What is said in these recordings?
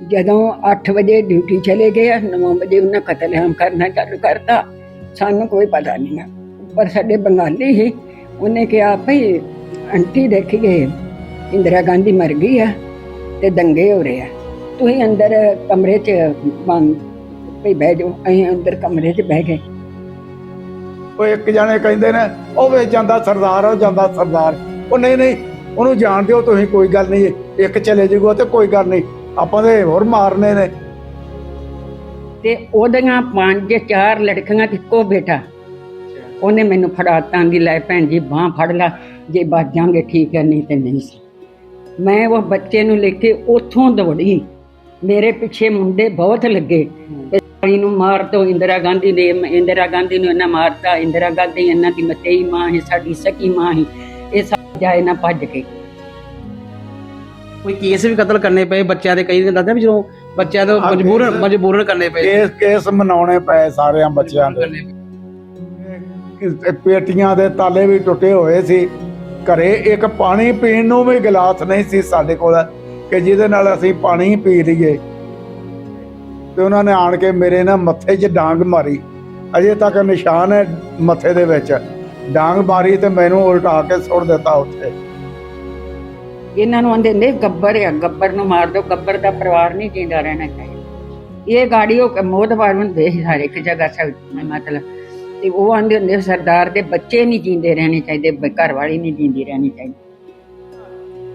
ਜਦੋਂ 8 ਵਜੇ ਡਿਊਟੀ ਚਲੇ ਗਏ 9 ਵਜੇ ਉਹਨਾਂ ਕਤਲੇਆਮ ਕਰਨਾ ਚਾਲੂ ਕਰਤਾ। ਸਾਨੂੰ ਕੋਈ ਪਤਾ ਨਹੀਂ ਹੈ ਪਰ ਸਾਡੇ ਬੰਗਾਲੀ ਹੀ ਉਹਨੇ ਕਿਹਾ, ਭਈ ਆਂਟੀ ਦੇਖੀਏ, ਇੰਦਰਾ ਗਾਂਧੀ ਮਰ ਗਈ ਆ ਤੇ ਦੰਗੇ ਹੋ ਰਹੇ ਆ। ਤੁਸੀਂ ਅੰਦਰ ਕਮਰੇ 'ਚ ਬੰਦ, ਭਈ ਬਹਿ ਜਾਓ, ਅਸੀਂ ਅੰਦਰ ਕਮਰੇ 'ਚ ਬਹਿ ਗਏ। ਉਹ ਇੱਕ ਜਣੇ ਕਹਿੰਦੇ ਨੇ, ਉਹ ਵੇ ਜਾਂਦਾ ਸਰਦਾਰ, ਉਹ ਜਾਂਦਾ ਸਰਦਾਰ। ਉਹ ਨਹੀਂ ਨਹੀਂ, ਉਹਨੂੰ ਜਾਣ ਦਿਓ, ਤੁਸੀਂ ਕੋਈ ਗੱਲ ਨਹੀਂ, ਇੱਕ ਚਲੇ ਜਾਊਗਾ ਤੇ ਕੋਈ ਗੱਲ ਨਹੀਂ। ਆਪਾਂ ਦੇ ਹੋਰ ਮਾਰਨੇ ਨੇ। ਤੇ ਉਹਦੀਆਂ ਪੰਜ ਚਾਰ ਲੜਕੀਆਂ ਤੇ ਇੱਕੋ ਬੇਟਾ। ਉਹਨੇ ਮੈਨੂੰ ਫੜਾਤਾਂ ਦੀ ਲੈ ਭੈਣ ਜੀ, ਬਾਹ ਫੜ ਲਾ, ਜੇ ਬਚ ਠੀਕ ਹੈ, ਨਹੀਂ ਤੇ ਨਹੀਂ ਮੈਂ ਉਹ ਬੱਚੇ ਨੂੰ ਲੈ ਕੇ ਉੱਥੋਂ ਦੌੜੀ। ਮੇਰੇ ਪਿੱਛੇ ਮੁੰਡੇ ਬਹੁਤ ਲੱਗੇ। ਤੇ ਨੂੰ ਮਾਰ ਦੋ ਇੰਦਰਾ ਗਾਂਧੀ ਨੇ, ਇੰਦਰਾ ਗਾਂਧੀ ਨੂੰ ਇਹਨਾਂ ਮਾਰਤਾ, ਇੰਦਰਾ ਗਾਂਧੀ ਇਹਨਾਂ ਦੀ ਮਤੇਈ ਮਾਂ ਹੈ ਸਾਡੀ ਸਕੀ ਮਾਂ ਹੈ ਇਹ ਸਭ ਜਾਏ ਨਾ ਭੱਜ ਕੇ। ਕੋਈ ਕੇਸ ਵੀ ਕਤਲ ਕਰਨੇ ਪਏ ਬੱਚਿਆਂ ਦੇ ਕਈ ਦਿਨ ਦੱਸਦੇ ਵੀ ਜਦੋਂ ਬੱਚਿਆਂ ਤੋਂ ਹਾਂ, ਮਜਬੂਰਨ ਕੇਸ- ਮਜਬੂਰਨ ਕਰਨੇ ਪਏ। ਕੇਸ ਕੇਸ ਮਨਾਉਣੇ ਪਏ ਸਾਰਿਆਂ ਬੱਚਿਆਂ ਦੇ। ਕਰਨੇ ਪਏ। ਕਿ ਪੇਟੀਆਂ ਦੇ ਤਾਲੇ ਵੀ ਟੁੱਟੇ ਹੋਏ ਸੀ। ਘਰੇ ਇੱਕ ਪਾਣੀ ਪੀਣ ਨੂੰ ਵੀ ਗਲਾਸ ਨਹੀਂ ਸੀ ਸਾਡੇ ਕੋਲ ਕਿ ਜਿਹਦੇ ਨਾਲ ਅਸੀਂ ਪਾਣੀ ਪੀ ਲਈਏ। ਤੇ ਉਹਨਾਂ ਨੇ ਆਣ ਕੇ ਮੇਰੇ ਨਾ ਮੱਥੇ 'ਚ ਡਾਂਗ ਮਾਰੀ। ਅਜੇ ਤੱਕ ਨਿਸ਼ਾਨ ਹੈ ਮੱਥੇ ਦੇ ਵਿੱਚ। ਡਾਂਗ ਮਾਰੀ ਤੇ ਮੈਨੂੰ ਉਲਟਾ ਕੇ ਸੁੱਟ ਦਿੱਤਾ ਉੱਥੇ। ਇਹਨਾਂ ਨੂੰ ਆਂਦੇ ਨੇ ਗੱਬਰ ਆ ਗੱਬਰ ਨੂੰ ਮਾਰ ਦਿਓ ਗੱਬਰ ਦਾ ਪਰਿਵਾਰ ਨਹੀਂ ਜਿੰਦਾ ਰਹਿਣਾ ਚਾਹੀਦਾ। ਇਹ ਗਾੜੀ ਉਹ ਮੋਦਵਾਰ ਹੁੰਦੇ ਹਰ ਇੱਕ ਜਗ੍ਹਾ ਸਭ ਮਤਲਬ ਤੇ ਉਹ ਆਂਦੇ ਹੁੰਦੇ ਸਰਦਾਰ ਦੇ ਬੱਚੇ ਨਹੀਂ ਜਿੰਦੇ ਰਹਿਣੇ ਚਾਹੀਦੇ ਘਰ ਵਾਲੀ ਨਹੀਂ ਜਿੰਦੀ ਰਹਿਣੀ ਚਾਹੀਦੀ।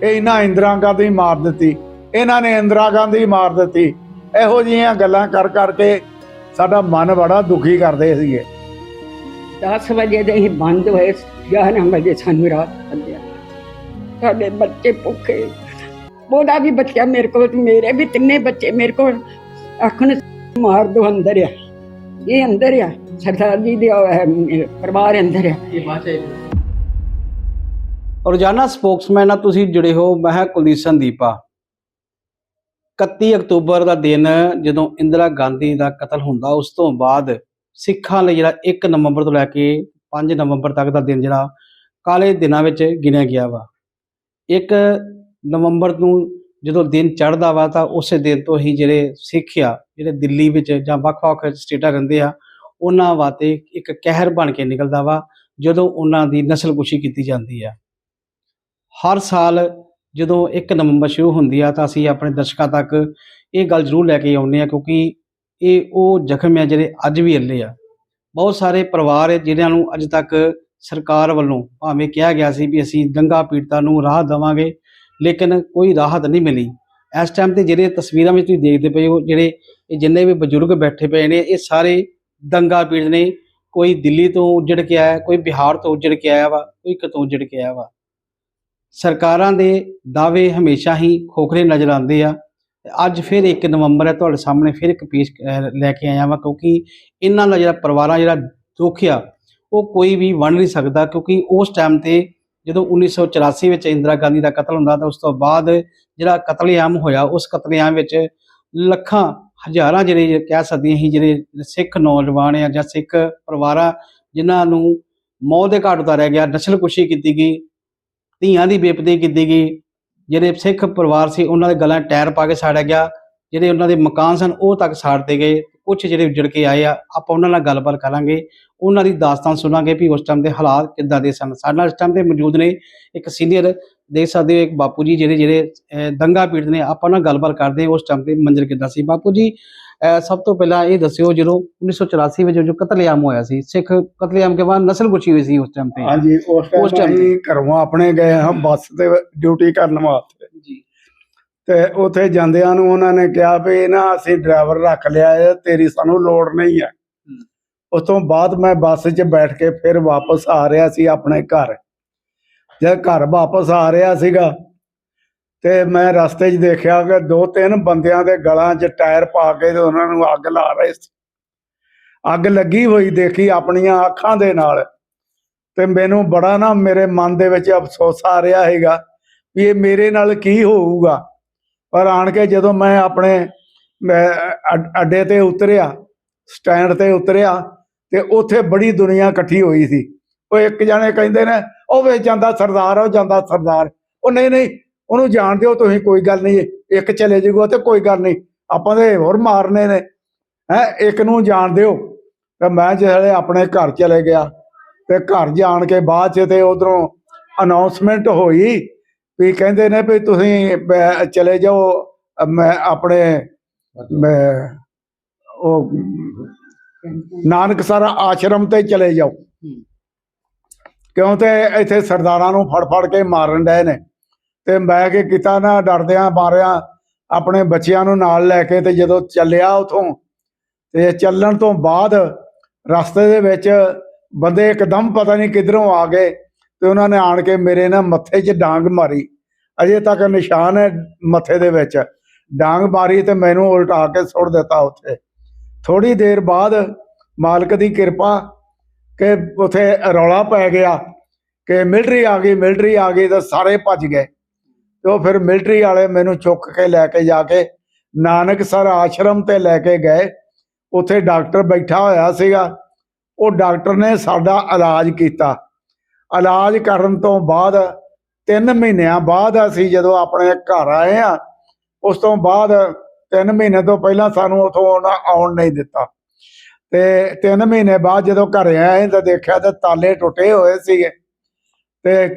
ਇਹ ਇਹਨਾਂ ਇੰਦਰਾ ਗਾਂਧੀ ਮਾਰ ਦਿੱਤੀ ਇਹਨਾਂ ਨੇ ਇੰਦਰਾ ਗਾਂਧੀ ਮਾਰ ਦਿੱਤੀ। ਇਹੋ ਜਿਹੀਆਂ ਗੱਲਾਂ ਕਰ ਕਰਕੇ ਸਾਡਾ ਮਨ ਬੜਾ ਦੁਖੀ ਕਰਦੇ ਸੀਗੇ। 10 ਵਜੇ ਦੇ ਹੀ ਬੰਦ ਹੋਏ 11 ਵਜੇ ਸਾਨੂੰ ਰਾਤ ਬੰਦਿਆ ਸਾਡੇ ਬੱਚੇ ਭੁੱਖੇ। ਉਹਦਾ ਵੀ ਬੱਚਾ ਮੇਰੇ ਕੋਲ ਤੇ ਮੇਰੇ ਵੀ ਤਿੰਨੇ ਬੱਚੇ ਮੇਰੇ ਕੋਲ। ਆਖਣ ਮਾਰ ਦੋ ਅੰਦਰ ਆ। ਇਹ ਅੰਦਰ ਆ। ਸਰਦਾਰ ਜੀ ਦੇ ਪਰਿਵਾਰ ਅੰਦਰ ਆ। ਇਹ ਚ ਰੋਜ਼ਾਨਾ ਸਪੋਕਸਮੈਨ ਨਾਲ ਤੁਸੀਂ ਜੁੜੇ ਹੋ ਮੈਂ ਹਾਂ ਕੁਲਦੀਪ ਸੰਦੀਪਾ। 31 ਅਕਤੂਬਰ ਦਾ ਦਿਨ ਜਦੋਂ ਇੰਦਰਾ ਗਾਂਧੀ ਦਾ ਕਤਲ ਹੁੰਦਾ ਉਸ ਤੋਂ ਬਾਅਦ ਸਿੱਖਾਂ ਲਈ ਜਿਹੜਾ 1 ਨਵੰਬਰ ਤੋਂ ਲੈ ਕੇ 5 ਨਵੰਬਰ ਤੱਕ ਦਾ ਦਿਨ ਜਿਹੜਾ ਕਾਲੇ ਦਿਨਾਂ ਵਿੱਚ ਗਿਣਿਆ ਗਿਆ ਵਾ। ਇੱਕ ਨਵੰਬਰ ਨੂੰ ਜਦੋਂ ਦਿਨ ਚੜ੍ਹਦਾ ਵਾ ਤਾਂ ਉਸੇ ਦਿਨ ਤੋਂ ਹੀ ਜਿਹੜੇ ਸਿੱਖ ਆ, ਜਿਹੜੇ ਦਿੱਲੀ ਵਿੱਚ ਜਾਂ ਵੱਖ-ਵੱਖ ਸਟੇਟਾਂ ਰਹਿੰਦੇ ਆ, ਉਹਨਾਂ ਵਾਸਤੇ ਇੱਕ ਕਹਿਰ ਬਣ ਕੇ ਨਿਕਲਦਾ ਵਾ, ਜਦੋਂ ਉਹਨਾਂ ਦੀ ਨਸਲਕੁਸ਼ੀ ਕੀਤੀ ਜਾਂਦੀ ਆ। ਹਰ ਸਾਲ ਜਦੋਂ 1 ਨਵੰਬਰ ਸ਼ੁਰੂ ਹੁੰਦੀ ਆ ਤਾਂ ਅਸੀਂ ਆਪਣੇ ਦਰਸ਼ਕਾਂ ਤੱਕ ਇਹ ਗੱਲ ਜ਼ਰੂਰ ਲੈ ਕੇ ਆਉਂਦੇ ਆ ਕਿਉਂਕਿ ਇਹ ਉਹ ਜ਼ਖਮ ਆ ਜਿਹੜੇ ਅੱਜ ਵੀ ਅੱਲੇ ਆ। ਬਹੁਤ ਸਾਰੇ ਪਰਿਵਾਰ ਹੈ ਜਿਨ੍ਹਾਂ ਨੂੰ ਅੱਜ ਤੱਕ ਸਰਕਾਰ ਵੱਲੋਂ ਭਾਵੇਂ ਕਿਹਾ ਗਿਆ ਸੀ ਵੀ ਅਸੀਂ ਦੰਗਾ ਪੀੜਤਾਂ ਨੂੰ ਰਾਹਤ ਦੇਵਾਂਗੇ, ਲੇਕਿਨ ਕੋਈ ਰਾਹਤ ਨਹੀਂ ਮਿਲੀ। ਇਸ ਟਾਈਮ ਤੇ ਜਿਹੜੇ ਤਸਵੀਰਾਂ ਵਿੱਚ ਤੁਸੀਂ ਦੇਖਦੇ ਪਏ ਹੋ, ਜਿਹੜੇ ਇਹ ਜਿੰਨੇ ਵੀ ਬਜ਼ੁਰਗ ਬੈਠੇ ਪਏ ਨੇ, ਇਹ ਸਾਰੇ ਦੰਗਾ ਪੀੜਤ ਨੇ। ਕੋਈ ਦਿੱਲੀ ਤੋਂ ਉੱਜੜ ਕੇ ਆਇਆ, ਕੋਈ ਬਿਹਾਰ ਤੋਂ ਉੱਜੜ ਕੇ ਆਇਆ ਵਾ, ਕੋਈ ਕਿਤੋਂ ਉੱਜੜ ਕੇ ਆਇਆ ਵਾ। ਸਰਕਾਰਾਂ ਦੇ ਦਾਅਵੇ ਹਮੇਸ਼ਾ ਹੀ ਖੋਖਰੇ ਨਜ਼ਰ ਆਉਂਦੇ ਆ। ਅੱਜ ਫਿਰ 1 ਨਵੰਬਰ ਹੈ, ਤੁਹਾਡੇ ਸਾਹਮਣੇ ਫਿਰ ਇੱਕ ਪੇਸ਼ ਲੈ ਕੇ ਆਇਆ ਵਾ, ਕਿਉਂਕਿ ਇਹਨਾਂ ਦਾ ਜਿਹੜਾ ਪਰਿਵਾਰਾਂ, ਜਿਹੜਾ ਦੁੱਖ ਆ ਉਹ ਕੋਈ ਵੀ ਵੰਡ ਨਹੀਂ ਸਕਦਾ ਕਿਉਂਕਿ ਉਸ ਟਾਈਮ ਤੇ ਜਦੋਂ 1984 ਵਿੱਚ ਇੰਦਰਾ ਗਾਂਧੀ ਦਾ ਕਤਲ ਹੁੰਦਾ ਤਾਂ ਉਸ ਤੋਂ ਬਾਅਦ ਜਿਹੜਾ ਕਤਲੇਆਮ ਹੋਇਆ, ਉਸ ਕਤਲੇਆਮ ਵਿੱਚ ਲੱਖਾਂ, ਹਜ਼ਾਰਾਂ ਜਿਹੜੇ ਕਹਿ ਸਕਦੇ ਹਾਂ ਜਿਹੜੇ ਸਿੱਖ ਨੌਜਵਾਨ ਆ ਜਾਂ ਸਿੱਖ ਪਰਿਵਾਰਾਂ ਜਿਨ੍ਹਾਂ ਨੂੰ ਮੌਤ ਦੇ ਘਾਟ ਉਤਾਰਿਆ ਗਿਆ, ਨਸਲਕੁਸ਼ੀ ਕੀਤੀ ਗਈ, ਧੀਆਂ ਦੀ ਬੇਪਤੀ ਕੀਤੀ ਗਈ, ਜਿਹੜੇ ਸਿੱਖ ਪਰਿਵਾਰ ਸੀ ਉਹਨਾਂ ਦੇ ਗਲਾਂ 'ਚ ਟਾਇਰ ਪਾ ਕੇ ਸਾੜਿਆ ਗਿਆ, ਜਿਹੜੇ ਉਹਨਾਂ ਦੇ ਮਕਾਨ ਸਨ ਉਹ ਤੱਕ ਸਾੜਤੇ ਗਏ। ਕੁਝ ਜਿਹੜੇ ਉੱਜੜ ਕੇ ਆਏ ਆ ਆਪਾਂ ਉਹਨਾਂ ਨਾਲ ਗੱਲਬਾਤ ਕਰਾਂਗੇ। ਉਹਨਾਂ ਦੀ ਦਾਸਤਾਨ ਸੁਣਾਂਗੇ ਵੀ ਉਸ ਟਾਈਮ ਦੇ ਹਾਲਾਤ ਕਿੱਦਾਂ ਦੇ ਸਨ। ਸਾਡੇ ਨਾਲ ਇਸ ਟਾਈਮ ਤੇ ਮੌਜੂਦ ਨੇ ਇੱਕ ਸੀਨੀਅਰ ਦੇਖ ਸਕਦੇ ਹੋ ਇੱਕ ਬਾਪੂ ਜੀ ਜਿਹੜੇ ਜਿਹੜੇ ਦੰਗਾ ਪੀੜਤ ਨੇ ਆਪਾਂ ਨਾਲ ਗੱਲਬਾਤ ਕਰਦੇ ਉਸ ਟਾਈਮ ਤੇ ਮੰਜ਼ਰ ਕਿੱਦਾਂ ਸੀ। ਬਾਪੂ ਜੀ ਸਭ ਤੋਂ ਪਹਿਲਾਂ ਇਹ ਦੱਸਿਓ ਜਦੋਂ 1984 ਵਿੱਚ ਜੋ ਕਤਲੇਆਮ ਹੋਇਆ ਸੀ ਸਿੱਖ ਕਤਲੇਆਮ ਕੇ ਬਾਅਦ ਨਸਲਕੁਸ਼ੀ ਹੋਈ ਸੀ ਉਸ ਟਾਈਮ ਤੇ। ਹਾਂਜੀ ਉਸ ਟਾਈਮ ਘਰੋਂ ਆਪਣੇ ਗਏ ਹਾਂ ਬੱਸ ਤੇ ਡਿਊਟੀ ਕਰਨ ਵਾਸਤੇ। ਜੀ। ਤੇ ਉੱਥੇ ਜਾਂਦਿਆਂ ਨੂੰ ਉਹਨਾਂ ਨੇ ਕਿਹਾ ਵੀ ਨਾ ਅਸੀਂ ਡਰਾਈਵਰ ਰੱਖ ਲਿਆ ਹੈ ਤੇਰੀ ਸਾਨੂੰ ਲੋੜ ਨਹੀਂ ਹੈ। ਉਸ ਤੋਂ ਬਾਅਦ ਮੈਂ ਬੱਸ 'ਚ ਬੈਠ ਕੇ ਫਿਰ ਵਾਪਸ ਆ ਰਿਹਾ ਸੀ ਆਪਣੇ ਘਰ। ਜਦ ਘਰ ਵਾਪਸ ਆ ਰਿਹਾ ਸੀਗਾ ਤੇ ਮੈਂ ਰਸਤੇ 'ਚ ਦੇਖਿਆ ਕਿ ਦੋ ਤਿੰਨ ਬੰਦਿਆਂ ਦੇ ਗਲਾਂ 'ਚ ਟਾਇਰ ਪਾ ਕੇ ਤੇ ਉਹਨਾਂ ਨੂੰ ਅੱਗ ਲਾ ਰਹੇ ਸੀ। ਅੱਗ ਲੱਗੀ ਹੋਈ ਦੇਖੀ ਆਪਣੀਆਂ ਅੱਖਾਂ ਦੇ ਨਾਲ ਤੇ ਮੈਨੂੰ ਬੜਾ ਨਾ ਮੇਰੇ ਮਨ ਦੇ ਵਿੱਚ ਅਫਸੋਸ ਆ ਰਿਹਾ ਹੈਗਾ ਵੀ ਇਹ ਮੇਰੇ ਨਾਲ ਕੀ ਹੋਊਗਾ। ਪਰ ਆਣ ਕੇ ਜਦੋਂ ਮੈਂ ਆਪਣੇ ਅੱਡੇ ਤੇ ਉਤਰਿਆ, ਸਟੈਂਡ ਤੇ ਉਤਰਿਆ, ਤੇ ਉੱਥੇ ਬੜੀ ਦੁਨੀਆ ਇਕੱਠੀ ਹੋਈ ਸੀ। ਉਹ ਇੱਕ ਜਣੇ ਕਹਿੰਦੇ ਨੇ, ਉਹ ਵੇ ਜਾਂਦਾ ਸਰਦਾਰ, ਉਹ ਜਾਂਦਾ ਸਰਦਾਰ। ਉਹ ਨਹੀਂ ਨਹੀਂ, ਉਹਨੂੰ ਜਾਣ ਦਿਓ ਤੁਸੀਂ, ਕੋਈ ਗੱਲ ਨਹੀਂ, ਇੱਕ ਚਲੇ ਜਾਊਗਾ ਤੇ ਕੋਈ ਗੱਲ ਨਹੀਂ। ਆਪਾਂ ਦੇ ਹੋਰ ਮਾਰਨੇ ਨੇ। ਹੈ, ਇੱਕ ਨੂੰ ਜਾਣ ਦਿਓ। ਤੇ ਮੈਂ ਜਿਹੜੇ ਆਪਣੇ ਘਰ ਚਲੇ ਗਿਆ, ਤੇ ਘਰ ਜਾਣ ਕੇ ਬਾਅਦ ਚ ਤੇ ਉਧਰੋਂ ਅਨਾਉਂਸਮੈਂਟ ਹੋਈ। ਵੀ ਕਹਿੰਦੇ ਨੇ ਵੀ ਤੁਸੀਂ ਬ- ਚਲੇ ਜਾਓ ਅ, ਮੈਂ ਆਪਣੇ ਮੈਂ ਉਹ ਨਾਨਕਸਰ ਆਸ਼ਰਮ ਤੇ ਚਲੇ ਜਾਓ। ਕਿਉਂ ਤੇ ਇੱਥੇ ਸਰਦਾਰਾਂ ਨੂੰ ਫੜ ਫੜ ਕੇ ਮਾਰਨ ਡਏ ਨੇ। ਤੇ ਮੈਂ ਕੀ ਕੀਤਾ ਨਾ ਡਰਦਿਆਂ ਮਾਰਿਆ ਆਪਣੇ ਬੱਚਿਆਂ ਨੂੰ ਨਾਲ ਲੈ ਕੇ ਤੇ ਜਦੋਂ ਚੱਲਿਆ ਉਥੋਂ ਤੇ ਚੱਲਣ ਤੋਂ ਬਾਅਦ ਰਸਤੇ ਦੇ ਵਿੱਚ ਬੰਦੇ ਇੱਕਦਮ ਪਤਾ ਨਹੀਂ ਕਿੱਧਰੋਂ ਆ ਗਏ। ਤੇ ਉਹਨਾਂ ਨੇ ਆਣ ਕੇ ਮੇਰੇ ਨਾ ਮੱਥੇ 'ਚ ਡਾਂਗ ਮਾਰੀ। ਅਜੇ ਤੱਕ ਨਿਸ਼ਾਨ ਹੈ ਮੱਥੇ ਦੇ ਵਿੱਚ। ਡਾਂਗ ਮਾਰੀ ਤੇ ਮੈਨੂੰ ਉਲਟਾ ਕੇ ਸੁੱਟ ਦਿੱਤਾ ਉੱਥੇ। ਥੋੜੀ ਦੇਰ ਬਾਅਦ ਮਾਲਕ ਦੀ ਕਿਰਪਾ ਕਿ ਉਥੇ ਰੌਲਾ ਪੈ ਗਿਆ ਕਿ ਮਿਲਟਰੀ ਆ ਗਈ, ਮਿਲਟਰੀ ਆ ਗਈ ਤਾਂ ਸਾਰੇ ਭੱਜ ਗਏ। ਤੇ ਉਹ ਫਿਰ ਮਿਲਟਰੀ ਵਾਲੇ ਮੈਨੂੰ ਚੁੱਕ ਕੇ ਲੈ ਕੇ ਜਾ ਕੇ ਨਾਨਕ ਸਰ ਆਸ਼ਰਮ ਤੇ ਲੈ ਕੇ ਗਏ। ਉੱਥੇ ਡਾਕਟਰ ਬੈਠਾ ਹੋਇਆ ਸੀਗਾ। ਉਹ ਡਾਕਟਰ ਨੇ ਸਾਡਾ ਇਲਾਜ ਕੀਤਾ। ਇਲਾਜ ਕਰਨ ਤੋਂ ਬਾਅਦ 3 ਮਹੀਨਿਆਂ ਬਾਅਦ ਅਸੀਂ ਜਦੋਂ ਆਪਣੇ ਘਰ ਆਏ ਆ ਉਸ ਤੋਂ ਬਾਅਦ 3 ਮਹੀਨੇ ਤੋਂ ਪਹਿਲਾਂ ਸਾਨੂੰ ਉਥੋਂ ਆਉਣ ਨਹੀਂ ਦਿੱਤਾ। ਤੇ 3 ਮਹੀਨੇ ਬਾਅਦ ਜਦੋਂ ਘਰੇ ਆਏ ਤਾਂ ਦੇਖਿਆ ਤੇ ਤਾਲੇ ਟੁੱਟੇ ਹੋਏ ਸੀਗੇ। ਤੇ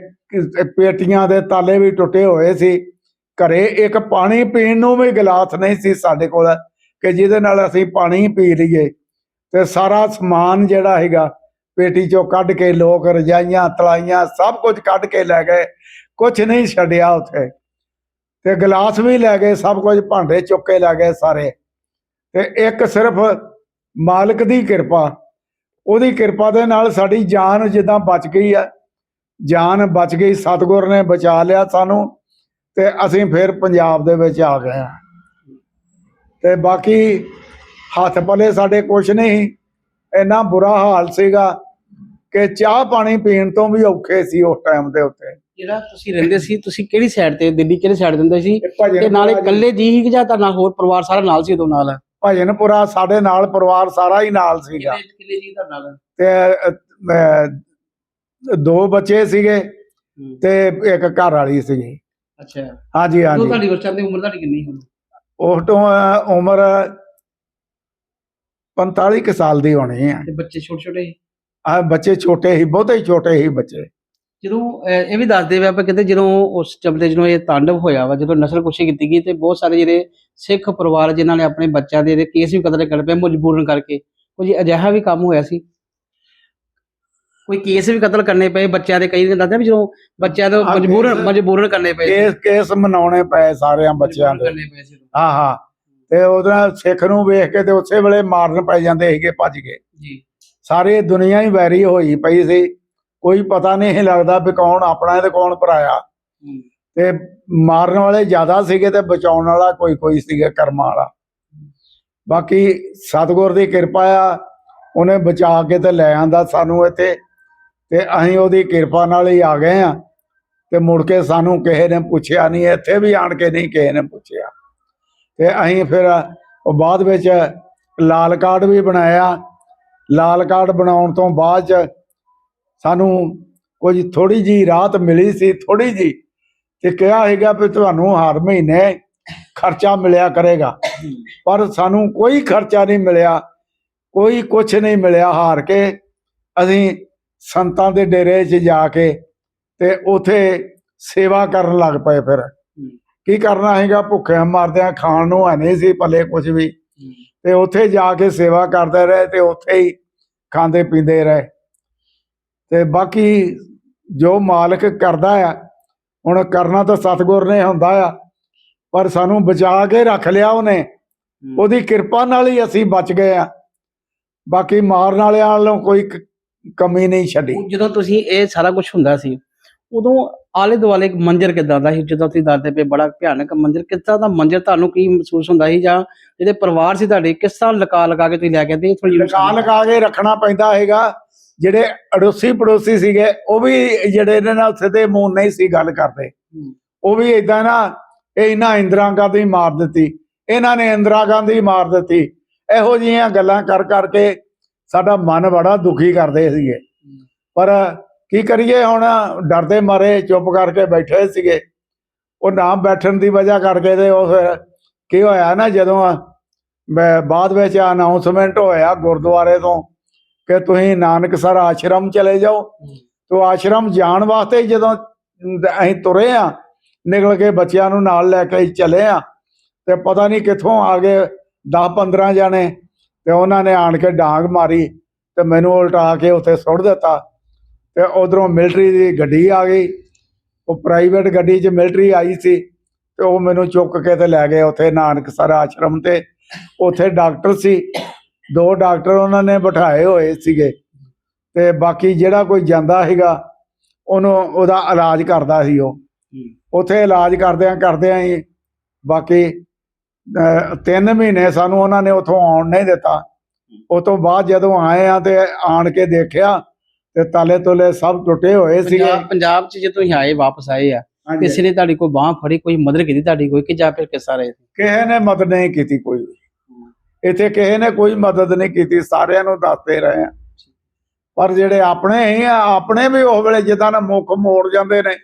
ਪੇਟੀਆਂ ਦੇ ਤਾਲੇ ਵੀ ਟੁੱਟੇ ਹੋਏ ਸੀ। ਘਰੇ ਇੱਕ ਪਾਣੀ ਪੀਣ ਨੂੰ ਵੀ ਗਲਾਸ ਨਹੀਂ ਸੀ ਸਾਡੇ ਕੋਲ, ਕਿ ਜਿਹਦੇ ਨਾਲ ਅਸੀਂ ਪਾਣੀ ਪੀ ਲਈਏ। ਤੇ ਸਾਰਾ ਸਮਾਨ ਜਿਹੜਾ ਹੈਗਾ ਪੇਟੀ ਚੋਂ ਕੱਢ ਕੇ ਲੋਕ ਰਜਾਈਆਂ, ਤਲਾਈਆਂ, ਸਭ ਕੁਝ ਕੱਢ ਕੇ ਲੈ ਗਏ। ਕੁਝ ਨਹੀਂ ਛੱਡਿਆ ਉੱਥੇ। ਤੇ ਗਲਾਸ ਵੀ ਲੈ ਗਏ, ਸਭ ਕੁਝ ਭਾਂਡੇ ਚੁੱਕ ਕੇ ਲੈ ਗਏ ਸਾਰੇ। ਤੇ ਇੱਕ ਸਿਰਫ ਮਾਲਕ ਦੀ ਕਿਰਪਾ। ਉਹਦੀ ਕਿਰਪਾ ਦੇ ਨਾਲ ਸਾਡੀ ਜਾਨ ਜਿੱਦਾਂ ਬਚ ਗਈ ਆ। ਜਾਨ ਬਚ ਗਈ, ਸਤਿਗੁਰ ਨੇ ਬਚਾ ਲਿਆ ਸਾਨੂੰ ਤੇ ਅਸੀਂ ਫਿਰ ਪੰਜਾਬ ਦੇ ਵਿੱਚ ਆ ਗਏ ਆ ਤੇ ਬਾਕੀ ਹੱਥ ਪਲੇ ਸਾਡੇ ਕੁਛ ਨਹੀਂ। ਇੰਨਾ ਬੁਰਾ ਹਾਲ ਸੀਗਾ। ਕਿ ਚਾਹ ਪਾਣੀ ਪੀਣ ਤੋਂ ਵੀ ਔਖੇ ਸੀ ਉਸ ਟਾਈਮ ਦੇ ਉੱਤੇ। ਜਿਹੜਾ ਤੁਸੀਂ ਰਹਿੰਦੇ ਸੀ ਤੁਸੀਂ ਕਿਹੜੀ ਸਾਈਡ ਤੇ ਦਿੱਲੀ ਕਿਹੜੀ ਸਾਈਡ ਦਿੰਦੇ ਸੀ? ਤੇ ਨਾਲੇ ਇਕੱਲੇ ਜੀ ਹੀ ਜਾਂ ਤੁਹਾਡਾ ਹੋਰ ਪਰਿਵਾਰ ਸਾਰਾ ਨਾਲ ਸੀ ਉਦੋਂ ਨਾਲ? ਭਜਨਪੁਰਾ ਸਾਡੇ ਨਾਲ ਪਰਿਵਾਰ ਸਾਰਾ ਹੀ ਨਾਲ ਸੀਗਾ। ਕਿੰਨੇ ਜੀ ਤੁਹਾਡੇ ਨਾਲ? ਤੇ ਦੋ ਬੱਚੇ ਸੀਗੇ ਤੇ ਇੱਕ ਘਰ ਵਾਲੀ ਸੀਗੀ। ਅੱਛਾ। ਹਾਂਜੀ ਹਾਂਜੀ। ਤੁਹਾਡੀ ਟਾਈਮ ਦੀ ਉਮਰ ਤੁਹਾਡੀ ਕਿੰਨੀ ਹੁਣ ਉਸ ਤੋਂ ਉਮਰ 45 ਕੁ ਸਾਲ ਦੀ ਹੋਣੀ ਆ। ਤੇ ਬੱਚੇ ਛੋਟੇ ਛੋਟੇ ਆ ਬੱਚੇ ਛੋਟੇ ਹੀ ਬਹੁਤੇ ਹੀ ਛੋਟੇ ਹੀ ਬੱਚੇ। ਜਦੋਂ ਅਹ, ਇਹ ਵੀ ਦੱਸਦੇ ਵੇ ਆਪਾਂ ਕਹਿੰਦੇ ਜਦੋਂ ਉਸ ਤੇ ਜਦੋਂ ਇਹ ਤਾਂਡਵ ਹੋਇਆ ਵਾ ਜਦੋਂ ਨਸਲ ਕੁਸ਼ੀ ਕੀਤੀ ਗਈ ਤੇ ਬਹੁਤ ਸਾਰੇ ਜਿਹੜੇ ਸਿੱਖ ਪਰਿਵਾਰ ਜਿਨ੍ਹਾਂ ਨੇ ਆਪਣੇ ਬੱਚਿਆਂ ਦੇ ਕੇਸ ਵੀ ਕਤਲ ਕਰ ਪਏ ਮਜਬੂਰਨ ਕਰਕੇ ਕੁਝ ਅਜਿਹਾ ਵੀ ਕੰਮ ਹੋਇਆ ਸੀ? ਕੋਈ ਕੇਸ ਵੀ ਕਤਲ ਕਰਨੇ ਪਏ ਬੱਚਿਆਂ ਦੇ ਕਈ ਦੱਸਦੇ ਵੀ ਜਦੋਂ ਬੱਚਿਆਂ ਤੋਂ ਹਾਂ, ਮਜਬੂਰਨ ਕੇਸ- ਮਜਬੂਰਨ ਕਰਨੇ ਪਏ ਸੀ। ਕੇਸ ਕੇਸ ਮਨਾਉਣੇ ਪਏ ਸਾਰਿਆਂ ਬੱਚਿਆਂ ਦੇ। ਕਰਨੇ ਪਏ ਸੀ। ਉਦੋਂ। ਹਾਂ ਹਾਂ। ਤੇ ਉਹਦਾ ਸਿੱਖ ਨੂੰ ਵੇਖ ਕੇ ਤੇ ਉਸੇ ਵੇਲੇ ਮਾਰਨ ਪੈ ਜਾਂਦੇ ਸੀਗੇ ਭੱਜ ਕੇ ਜੀ। ਸਾਰੀ ਦੁਨੀਆ ਹੀ ਵੈਰੀ ਹੋਈ ਪਈ ਸੀ। ਕੋਈ ਪਤਾ ਨਹੀਂ ਲੱਗਦਾ ਵੀ ਕੌਣ ਆਪਣਾ ਤੇ ਕੌਣ ਪਰਾਇਆ। ਤੇ ਮਾਰਨ ਵਾਲੇ ਜ਼ਿਆਦਾ ਸੀਗੇ ਤੇ ਬਚਾਉਣ ਵਾਲਾ ਕੋਈ ਕੋਈ ਸੀਗਾ ਕਰਮਾਂ ਵਾਲਾ। ਬਾਕੀ ਸਤਿਗੁਰ ਦੀ ਕਿਰਪਾ ਆ ਉਹਨੇ ਬਚਾ ਕੇ ਤੇ ਲੈ ਆਂਦਾ ਸਾਨੂੰ ਇੱਥੇ। ਤੇ ਅਸੀਂ ਉਹਦੀ ਕਿਰਪਾ ਨਾਲ ਹੀ ਆ ਗਏ ਆ। ਤੇ ਮੁੜ ਕੇ ਸਾਨੂੰ ਕਿਸੇ ਨੇ ਪੁੱਛਿਆ ਨਹੀਂ ਇੱਥੇ ਵੀ ਆਣ ਕੇ ਨਹੀਂ ਕਿਸੇ ਨੇ ਪੁੱਛਿਆ। ਤੇ ਅਸੀਂ ਫਿਰ ਉਹ ਬਾਅਦ ਵਿੱਚ ਲਾਲ ਕਾਰਡ ਵੀ ਬਣਾਇਆ। ਲਾਲ ਕਾਰਡ ਬਣਾਉਣ ਤੋਂ ਬਾਅਦ ਚ ਸਾਨੂੰ ਕੁਝ ਥੋੜੀ ਜੀ ਰਾਹਤ ਮਿਲੀ ਸੀ ਥੋੜੀ ਜੀ ਤੇ ਕਿਹਾ ਹੈਗਾ ਵੀ ਤੁਹਾਨੂੰ ਹਰ ਮਹੀਨੇ ਖਰਚਾ ਮਿਲਿਆ ਕਰੇਗਾ। ਪਰ ਸਾਨੂੰ ਕੋਈ ਖਰਚਾ ਨਹੀਂ ਮਿਲਿਆ ਕੋਈ ਕੁਝ ਨਹੀਂ ਮਿਲਿਆ ਹਾਰ ਕੇ। ਅਸੀਂ ਸੰਤਾਂ ਦੇ ਡੇਰੇ 'ਚ ਜਾ ਕੇ ਤੇ ਉਥੇ ਸੇਵਾ ਕਰਨ ਲੱਗ ਪਏ ਫਿਰ। ਕੀ ਕਰਨਾ ਹੈਗਾ ਭੁੱਖੇ ਮਰਦਿਆਂ ਖਾਣ ਨੂੰ ਹੈ ਨਹੀਂ ਸੀ ਪੱਲੇ ਕੁਝ ਵੀ। ਤੇ ਉੱਥੇ ਜਾ ਕੇ ਸੇਵਾ ਕਰਦੇ ਰਹੇ ਤੇ ਉੱਥੇ ਹੀ ਖਾਂਦੇ ਪੀਂਦੇ ਰਹੇ। ਤੇ ਬਾਕੀ ਜੋ ਮਾਲਕ ਕਰਦਾ ਆ ਹੁਣ ਕਰਨਾ ਤਾਂ ਸਤਿਗੁਰ ਨੇ ਹੁੰਦਾ ਆ ਪਰ ਸਾਨੂੰ ਬਚਾ ਕੇ ਰੱਖ ਲਿਆ ਉਹਨੇ। ਉਹਦੀ ਕਿਰਪਾ ਨਾਲ ਹੀ ਅਸੀਂ ਬਚ ਗਏ ਆ। ਬਾਕੀ ਮਾਰਨ ਵਾਲਿਆਂ ਵੱਲੋਂ ਕੋਈ ਕਮੀ ਨਹੀਂ ਛੱਡੀ। ਜਦੋਂ ਤੁਸੀਂ ਇਹ ਸਾਰਾ ਕੁਝ ਹੁੰਦਾ ਸੀ ਉਦੋਂ ਆਲੇ ਦੁਆਲੇ ਇੱਕ ਮੰਜ਼ਰ ਕਿਦਾਂ ਦਾ ਸੀ? ਜਦੋਂ ਤੁਸੀਂ ਦੱਸਦੇ ਪਏ ਬੜਾ ਭਿਆਨਕ ਮੰਜ਼ਰ ਤਰ੍ਹਾਂ ਦਾ ਮੰਜ਼ਰ ਤੁਹਾਨੂੰ ਕੀ ਮਹਿਸੂਸ ਹੁੰਦਾ ਸੀ? ਜਾਂ ਜਿਹੜੇ ਪਰਿਵਾਰ ਸੀ ਤੁਹਾਡੇ ਕਿਸ ਤਰ੍ਹਾਂ ਲਗਾ ਲਗਾ ਕੇ ਤੁਸੀਂ ਲੈ ਕੇ ਆਉਂਦੇ ਥੋੜੀ ਲਗਾ ਲਗਾ ਕੇ ਰੱਖਣਾ ਪੈਂਦਾ ਹੈਗਾ ਜਿਹੜੇ ਅੜੋਸੀ ਪੜੋਸੀ ਸੀਗੇ ਉਹ ਵੀ ਜਿਹੜੇ ਇਹਨਾਂ ਨਾਲ ਸਿੱਧੇ ਮੂੰਹ ਨਹੀਂ ਸੀ ਗੱਲ ਕਰਦੇ। ਉਹ ਵੀ ਇਦਾਂ ਨਾ ਇਹ ਇਹਨਾਂ ਇੰਦਰਾ ਗਾਂਧੀ ਮਾਰ ਦਿੱਤੀ। ਇਹਨਾਂ ਨੇ ਇੰਦਰਾ ਗਾਂਧੀ ਮਾਰ ਦਿੱਤੀ। ਇਹੋ ਜਿਹੀਆਂ ਗੱਲਾਂ ਕਰ ਕਰਕੇ ਸਾਡਾ ਮਨ ਬੜਾ ਦੁਖੀ ਕਰਦੇ ਸੀਗੇ। ਪਰ ਕੀ ਕਰੀਏ ਹੁਣ? ਡਰਦੇ ਮਾਰੇ, ਚੁੱਪ ਕਰਕੇ ਬੈਠੇ ਸੀਗੇ। ਉਹ ਨਾ ਬੈਠਣ ਦੀ ਵਜ੍ਹਾ ਕਰਕੇ ਤੇ ਉਹ ਫਿਰ ਕੀ ਹੋਇਆ ਨਾ, ਜਦੋਂ ਬਾਅਦ ਵਿੱਚ ਅਨਾਉਂਸਮੈਂਟ ਹੋਇਆ ਗੁਰਦੁਆਰੇ ਤੋਂ ਕਿ ਤੁਸੀਂ ਨਾਨਕਸਰ ਆਸ਼ਰਮ ਚਲੇ ਜਾਓ। ਤੋਂ ਆਸ਼ਰਮ ਜਾਣ ਵਾਸਤੇ ਜਦੋਂ ਅਸੀਂ ਤੁਰੇ ਆ, ਨਿਕਲ ਕੇ ਬੱਚਿਆਂ ਨੂੰ ਨਾਲ ਲੈ ਕੇ ਚਲੇ ਆ, ਤੇ ਪਤਾ ਨਹੀਂ ਕਿੱਥੋਂ ਆ ਗਏ 10 15 ਜਾਣੇ, ਤੇ ਉਹਨਾਂ ਨੇ ਆਣ ਕੇ ਡਾਂਗ ਮਾਰੀ ਤੇ ਮੈਨੂੰ ਉਲਟਾ ਕੇ ਉੱਥੇ ਸੁੱਟ ਦਿੱਤਾ। ਤੇ ਉਧਰੋਂ ਮਿਲਟਰੀ ਦੀ ਗੱਡੀ ਆ ਗਈ। ਉਹ ਪ੍ਰਾਈਵੇਟ ਗੱਡੀ 'ਚ ਮਿਲਟਰੀ ਆਈ ਸੀ ਤੇ ਉਹ ਮੈਨੂੰ ਚੁੱਕ ਕੇ ਤੇ ਲੈ ਗਏ ਉੱਥੇ ਨਾਨਕਸਰ ਆਸ਼ਰਮ ਤੇ। ਉੱਥੇ ਡਾਕਟਰ ਸੀ। ਦੋ ਡਾਕਟਰ ਉਹਨਾਂ ਨੇ ਬਿਠਾਏ ਹੋਏ ਸੀਗੇ ਤੇ ਬਾਕੀ ਜਿਹੜਾ ਕੋਈ ਜਾਂਦਾ ਸੀਗਾ ਉਹਨੂੰ ਉਹਦਾ ਇਲਾਜ ਕਰਦਾ ਸੀ ਉਹ। ਉੱਥੇ ਇਲਾਜ ਕਰਦਿਆਂ ਕਰਦਿਆਂ ਹੀ ਬਾਕੀ ਤਿੰਨ ਮਹੀਨੇ ਸਾਨੂੰ ਉਹਨਾਂ ਨੇ ਉੱਥੋਂ ਆਉਣ ਨਹੀਂ ਦਿੱਤਾ। ਉਸ ਤੋਂ ਬਾਅਦ ਜਦੋਂ ਆਏ ਆ ਤੇ ਆਣ ਕੇ ਦੇਖਿਆ ਤੇ ਤਾਲੇ ਤੋਲੇ ਸਭ ਟੁੱਟੇ ਹੋਏ ਸੀਗੇ। ਪੰਜਾਬ ਪੰਜਾਬ ਚ ਜਦੋਂ ਤੁਸੀਂ ਆਏ ਵਾਪਸ ਆਏ ਆ ਹਾਂਜੀ। ਕਿਸੇ ਨੇ ਤੁਹਾਡੀ ਕੋਈ ਬਾਹ ਫੜੀ ਕੋਈ ਮਦਦ ਕੀਤੀ ਤੁਹਾਡੀ ਕੋਈ ਕਿ ਜਾਂ ਫਿਰ ਕਿਸ ਰਹੇ ਕਿਸੇ ਨੇ ਮਦਦ ਨਹੀਂ ਕੀਤੀ ਕੋਈ ਵੀ। ਇੱਥੇ ਕਿਸੇ ਨੇ ਕੋਈ ਮਦਦ ਨਹੀਂ ਕੀਤੀ ਸਾਰਿਆਂ ਨੂੰ ਦੱਸਦੇ ਰਹੇ ਆ। ਪਰ ਜਿਹੜੇ ਆਪਣੇ ਹੀ ਆ ਆਪਣੇ ਵੀ ਉਸ ਵੇਲੇ ਜਿੱਦਾਂ ਨਾ ਮੁੱਖ ਮੋੜ ਜਾਂਦੇ ਨੇ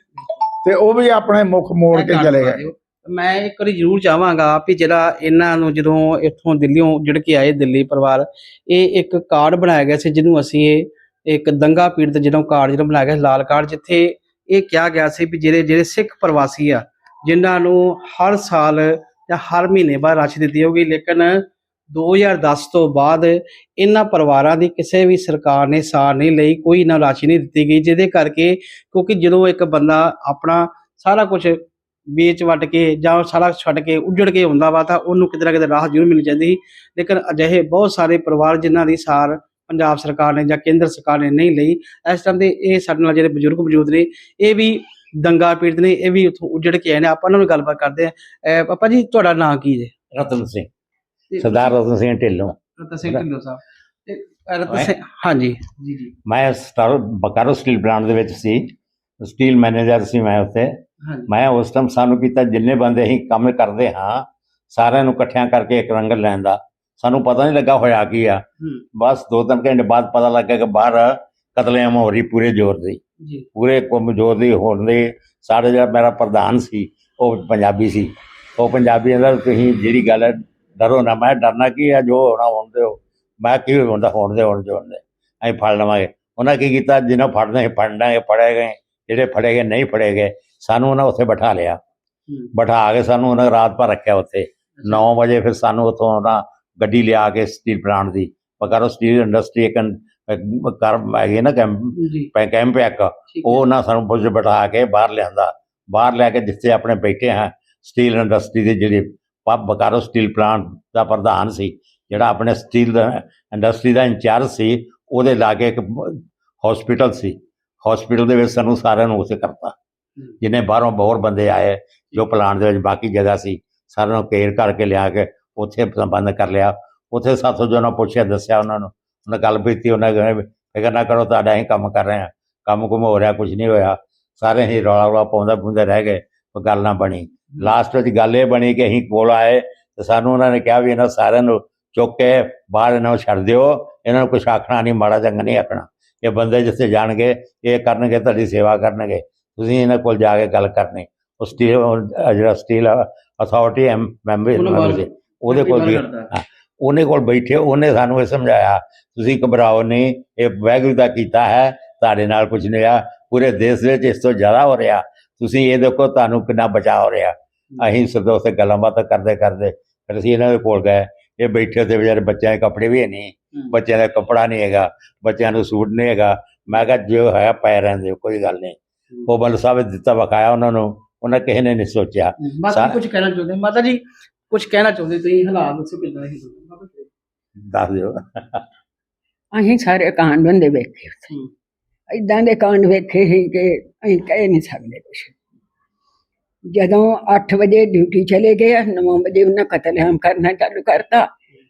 ਤੇ ਉਹ ਵੀ ਆਪਣੇ ਮੁੱਖ ਮੋੜ ਕੇ ਚਲੇ ਗਏ। ਮੈਂ ਇੱਕ ਵਾਰੀ ਜ਼ਰੂਰ ਚਾਹਾਂਗਾ ਵੀ ਜਿਹੜਾ ਇਹਨਾਂ ਨੂੰ ਜਦੋਂ ਇੱਥੋਂ ਦਿੱਲੀੋਂ ਜੜ ਕੇ ਆਏ ਦਿੱਲੀ ਪਰਿਵਾਰ ਇਹ ਇੱਕ ਕਾਰਡ ਬਣਾਇਆ ਗਿਆ ਸੀ ਜਿਹਨੂੰ ਅਸੀਂ ਇਹ ਇੱਕ ਦੰਗਾ ਪੀੜਤ ਜਦੋਂ ਕਾਰਡ ਜਿਹੜਾ ਬਣਾਇਆ ਗਿਆ ਸੀ, ਲਾਲ ਕਾਰਡ ਜਿੱਥੇ ਇਹ ਕਿਹਾ ਗਿਆ ਸੀ ਵੀ ਜਿਹੜੇ ਜਿਹੜੇ ਸਿੱਖ ਪ੍ਰਵਾਸੀ ਆ ਜਿਨ੍ਹਾਂ ਨੂੰ ਹਰ ਸਾਲ ਜਾਂ ਹਰ ਮਹੀਨੇ ਬਾਅਦ ਰਾਸ਼ੀ ਦਿੱਤੀ ਹੋਗੀ ਲੇਕਿਨ 2010 ਤੋਂ ਬਾਅਦ ਇਹਨਾਂ ਪਰਿਵਾਰਾਂ ਦੀ ਕਿਸੇ ਵੀ ਸਰਕਾਰ ਨੇ ਸਾਰ ਨਹੀਂ ਲਈ ਕੋਈ ਨਾ ਰਾਸ਼ੀ ਨਹੀਂ ਦਿੱਤੀ ਗਈ ਜਿਹਦੇ ਕਰਕੇ ਕਿਉਂਕਿ ਜਦੋਂ ਇੱਕ ਬੰਦਾ ਆਪਣਾ ਸਾਰਾ ਕੁਝ ਵੇਚ ਵਟ ਕੇ ਜਾਂ ਸਾਰਾ ਛੱਡ ਕੇ ਉੱਜੜ ਕੇ ਹੁੰਦਾ ਵਾ ਤਾਂ ਉਹਨੂੰ ਕਿਤੇ ਨਾ ਕਿਤੇ ਰਾਹ ਜ਼ਰੂਰ ਮਿਲ ਜਾਂਦੀ ਲੇਕਿਨ ਅਜਿਹੇ ਬਹੁਤ ਸਾਰੇ ਪਰਿਵਾਰ ਜਿਨ੍ਹਾਂ ਦੀ ਸਾਰ ਪੰਜਾਬ ਸਰਕਾਰ ਨੇ ਜਾਂ ਕੇਂਦਰ ਸਰਕਾਰ ਨੇ ਨਹੀਂ ਲਈ ਇਸ ਤਰ੍ਹਾਂ ਦੇ ਇਹ ਸਾਡੇ ਨਾਲ ਜਿਹੜੇ ਬਜ਼ੁਰਗ ਮੌਜੂਦ ਨੇ ਇਹ ਵੀ ਦੰਗਾ ਪੀੜਤ ਨੇ ਇਹ ਵੀ ਉੱਥੋਂ ਉੱਜੜ ਕੇ ਆਏ ਨੇ ਆਪਾਂ ਉਹਨਾਂ ਨਾਲ ਗੱਲਬਾਤ ਕਰਦੇ ਆ ਪਾਪਾ ਜੀ ਤੁਹਾਡਾ ਨਾਂ ਕੀ ਜੇ? ਰਤਨ ਸਿੰਘ। ਸਰਦਾਰ ਰਤਨ ਸਿੰਘ ਢਿੱਲੋਂ। ਰਤਨ ਸਿੰਘ ਢਿੱਲੋਂ ਸਾਹਿਬ। ਰਤਨ ਸਿੰਘ ਹਾਂਜੀ। ਜੀ ਜੀ। ਮੈਂ ਸਟਾਰ ਬਕਾਰੋ ਸਟੀਲ ਪਲਾਂਟ ਦੇ ਵਿੱਚ ਸੀ। ਸਟੀਲ ਮੈਨੇਜਰ ਸੀ ਮੈਂ ਉੱਥੇ। ਹਾਂਜੀ। ਮੈਂ ਉਸ ਟਾਈਮ ਸਾਨੂੰ ਕੀਤਾ ਜਿੰਨੇ ਬੰਦੇ ਅਸੀਂ ਕੰਮ ਕਰਦੇ ਹਾਂ ਸਾਰਿਆਂ ਨੂੰ ਇਕੱਠਿਆਂ ਕਰਕੇ ਇੱਕ ਰੰਗ ਲੈਣ ਦਾ। ਸਾਨੂੰ ਪਤਾ ਨਹੀਂ ਲੱਗਾ ਹੋਇਆ ਕੀ ਆ। ਹੂੰ। ਬਸ ਦੋ ਤਿੰਨ ਘੰਟੇ ਬਾਅਦ ਪਤਾ ਲੱਗਾ ਕਿ ਬਾਹਰ ਕਤਲੇਆਮ ਹੋ ਰਹੀ ਪੂਰੇ ਜ਼ੋਰ ਦੀ। ਜੀ। ਪੂਰੇ ਕੌਮ ਜ਼ੋਰ ਦੀ ਹੋਣ ਦੇ ਸਾਡੇ ਜਿਹੜਾ ਮੇਰਾ ਪ੍ਰਧਾਨ ਸੀ ਉਹ ਪੰਜਾਬੀ ਸੀ। ਉਹ ਪੰਜਾਬੀ ਅੰਦਰ ਤੁਸੀਂ ਜਿਹੜੀ ਗੱਲ ਹੈ ਡਰੋ ਨਾ। ਮੈਂ ਡਰਨਾ ਕੀ ਹੈ ਜੋ ਹੋਣਾ ਹੋਣ ਦਿਓ। ਮੈਂ ਕੀ ਹੁੰਦਾ ਹੋਣ ਦੇ ਹੋਣ ਦੇ ਹੋਣ ਦੇ ਅਸੀਂ ਫੜ ਲਵਾਂਗੇ। ਉਹਨਾਂ ਕੀ ਕੀਤਾ? ਜਿਹਨਾਂ ਫੜਨੇ ਫੜਨਾ ਫੜੇ ਗਏ। ਜਿਹੜੇ ਫੜੇ ਗਏ ਨਹੀਂ ਫੜੇ ਗਏ ਸਾਨੂੰ ਉਹਨਾਂ ਉੱਥੇ ਬਿਠਾ ਲਿਆ। ਹੂੰ। ਬਿਠਾ ਕੇ ਸਾਨੂੰ ਉਹਨਾਂ ਰਾਤ ਭਰ ਰੱਖਿਆ ਉੱਥੇ। 9 ਵਜੇ ਫਿਰ ਸਾਨੂੰ ਉੱਥੋਂ ਉਹਨਾਂ ਗੱਡੀ ਲਿਆ ਕੇ ਸਟੀਲ ਪਲਾਂਟ ਦੀ। ਪਕਾਰੋ ਸਟੀਲ ਇੰਡਸਟਰੀ ਇੱਕ ਕਰ ਹੈਗੀ ਨਾ ਕੈਂਪ ਕੈਂਪ ਇੱਕ। ਹੈ ਉਹ ਨਾ ਸਾਨੂੰ ਪੁੱਜ ਬਿਠਾ ਕੇ ਬਾਹਰ ਲਿਆਂਦਾ। ਬਾਹਰ ਲੈ ਕੇ ਜਿੱਥੇ ਆਪਣੇ ਬੈਠੇ ਹਾਂ ਸਟੀਲ ਇੰਡਸਟਰੀ ਦੇ ਜਿਹੜੇ ਪੱਬ ਬਕਾਰੋ ਸਟੀਲ ਪਲਾਂਟ ਦਾ ਪ੍ਰਧਾਨ ਸੀ। ਜਿਹੜਾ ਆਪਣੇ ਸਟੀਲ ਇੰਡਸਟਰੀ ਦਾ ਇੰਚਾਰਜ ਸੀ ਉਹਦੇ ਲਾਗੇ ਇੱਕ ਹਸਪੀਟਲ ਸੀ। ਹਸਪੀਟਲ ਦੇ ਵਿੱਚ ਸਾਨੂੰ ਸਾਰਿਆਂ ਨੂੰ ਉਸੇ ਕਰਤਾ। ਜਿਹਨੇ ਬਾਹਰੋਂ ਬਹੁਤ ਬੰਦੇ ਆਏ ਜੋ ਪਲਾਂਟ ਦੇ ਵਿੱਚ ਬਾਕੀ ਜਗ੍ਹਾ ਸੀ ਸਾਰਿਆਂ ਨੂੰ ਕੇਅਰ ਕਰਕੇ ਲਿਆ ਕੇ ਉੱਥੇ ਬੰਦ ਕਰ ਲਿਆ। ਉੱਥੇ ਸਾਥੋਂ ਜੋ ਨਾ ਪੁੱਛਿਆ ਦੱਸਿਆ ਉਹਨਾਂ ਨੂੰ। ਉਹਨਾਂ ਗੱਲ ਕੀਤੀ ਉਹਨਾਂ ਕਹਿੰਦੇ ਫਿਕਰ ਨਾ ਕਰੋ ਤੁਹਾਡਾ ਅਸੀਂ ਕੰਮ ਕਰ ਰਹੇ ਹਾਂ। ਕੰਮ ਕੁਮ ਹੋ ਰਿਹਾ ਕੁਝ ਨਹੀਂ ਹੋਇਆ। ਸਾਰੇ ਹੀ ਰੌਲਾ ਰੌਲਾ ਪਾਉਂਦਾ ਪੁੰਦੇ ਰਹਿ ਗਏ ਉਹ ਗੱਲ ਨਾ ਬਣੀ। ਲਾਸਟ ਵਿੱਚ ਗੱਲ ਇਹ ਬਣੀ ਕਿ ਅਸੀਂ ਕੋਲ ਆਏ ਤੇ ਸਾਨੂੰ ਉਹਨਾਂ ਨੇ ਕਿਹਾ ਵੀ ਇਹਨਾਂ ਸਾਰਿਆਂ ਨੂੰ ਚੁੱਕ ਕੇ ਬਾਹਰ ਇਹਨਾਂ ਨੂੰ ਛੱਡ ਦਿਓ। ਇਹਨਾਂ ਨੂੰ ਕੁਝ ਆਖਣਾ ਨਹੀਂ ਮਾੜਾ ਚੰਗਾ ਨਹੀਂ ਆਖਣਾ। ਇਹ ਬੰਦੇ ਜਿੱਥੇ ਜਾਣਗੇ ਇਹ ਕਰਨਗੇ ਤੁਹਾਡੀ ਸੇਵਾ ਕਰਨਗੇ। ਤੁਸੀਂ ਇਹਨਾਂ ਕੋਲ ਜਾ ਕੇ ਗੱਲ ਕਰਨੀ। ਉਹ ਸਟੀਲ ਜਿਹੜਾ ਸਟੀਲ ਅਥਾਰਟੀ ਮੈਂਬਰ ਉਹਨਾਂ ਵੱਲ- ਉਹਦੇ ਕੋਲ ਵੀ। ਉਹਨੇ ਕੋਲ ਬੈਠੇ ਉਹਨੇ ਸਾਨੂੰ ਇਹ ਸਮਝਾਇਆ ਤੁਸੀਂ ਘਬਰਾਓ ਨਹੀਂ ਇਹ ਵਾਹਿਗੁਰੂ ਦਾ ਕੀਤਾ ਹੈ ਤੁਹਾਡੇ ਨਾਲ ਕੁਝ ਨਹੀਂ ਆ ਪੂਰੇ ਦੇਸ਼ ਵਿੱਚ ਇਸ ਤੋਂ ਜ਼ਿਆਦਾ ਹੋ ਰਿਹਾ ਤੁਸੀਂ ਇਹ ਦੇਖੋ ਤੁਹਾਨੂੰ ਕਿੰਨਾ ਬਚਾਅ ਹੋ ਰਿਹਾ। ਅਸੀਂ ਸਿੱਧਾ ਉੱਥੇ ਗੱਲਾਂ ਬਾਤਾਂ ਕਰਦੇ ਕਰਦੇ ਫਿਰ ਅਸੀਂ ਇਹਨਾਂ ਦੇ ਕੋਲ ਗਏ ਇਹ ਬੈਠੇ ਤੇ ਵਿਚਾਰੇ ਬੱਚਿਆਂ ਦੇ ਕੱਪੜੇ ਵੀ ਹੈ ਨਹੀਂ ਬੱਚਿਆਂ ਦਾ ਕੱਪੜਾ ਨਹੀਂ ਹੈਗਾ ਬੱਚਿਆਂ ਨੂੰ ਸੂਟ ਨਹੀਂ ਹੈਗਾ ਮੈਂ ਕਿਹਾ ਜੋ ਹੈ ਪੈ ਰਹਿੰਦੇ ਕੋਈ ਗੱਲ ਨਹੀਂ। ਉਹ ਬਲ ਸਾਹਿਬ ਦਿੱਤਾ ਵਿਖਾਇਆ ਉਹਨਾਂ ਨੂੰ ਉਹਨਾਂ ਕਿਸੇ ਨੇ ਨਹੀਂ ਸੋਚਿਆ। ਮਾਤਾ ਸਾ- ਕੁਝ ਕਹਿਣਾ ਚਾਹੁੰਦੇ? ਮਾਤਾ ਜੀ ਕੁਝ ਕਹਿਣਾ ਚਾਹੁੰਦੇ ਤੁਸੀਂ ਹਾਲਾਤ ਦੱਸੋ ਕਿੱਦਾਂ ਸੀ? ਦੱਸ ਦਿਓ। ਅਸੀਂ ਸਾਰੇ ਕਾਂਡ ਹੁੰਦੇ ਵੇਖੇ ਉੱਥੇ। ਹੂੰ। ਇਦਾਂ ਦੇ ਕਾਂਡ ਵੇਖੇ ਸੀ ਕਿ ਅਸੀਂ ਕਹਿ ਨਹੀਂ ਸਕਦੇ ਕੁਛ। ਜਦੋਂ 8 ਵਜੇ ਡਿਊਟੀ ਚਲੇ ਗਏ 9 ਵਜੇ ਉਹਨਾਂ ਕਤਲੇਆਮ ਕਰਨਾ ਚਾਲੂ ਕਰਤਾ।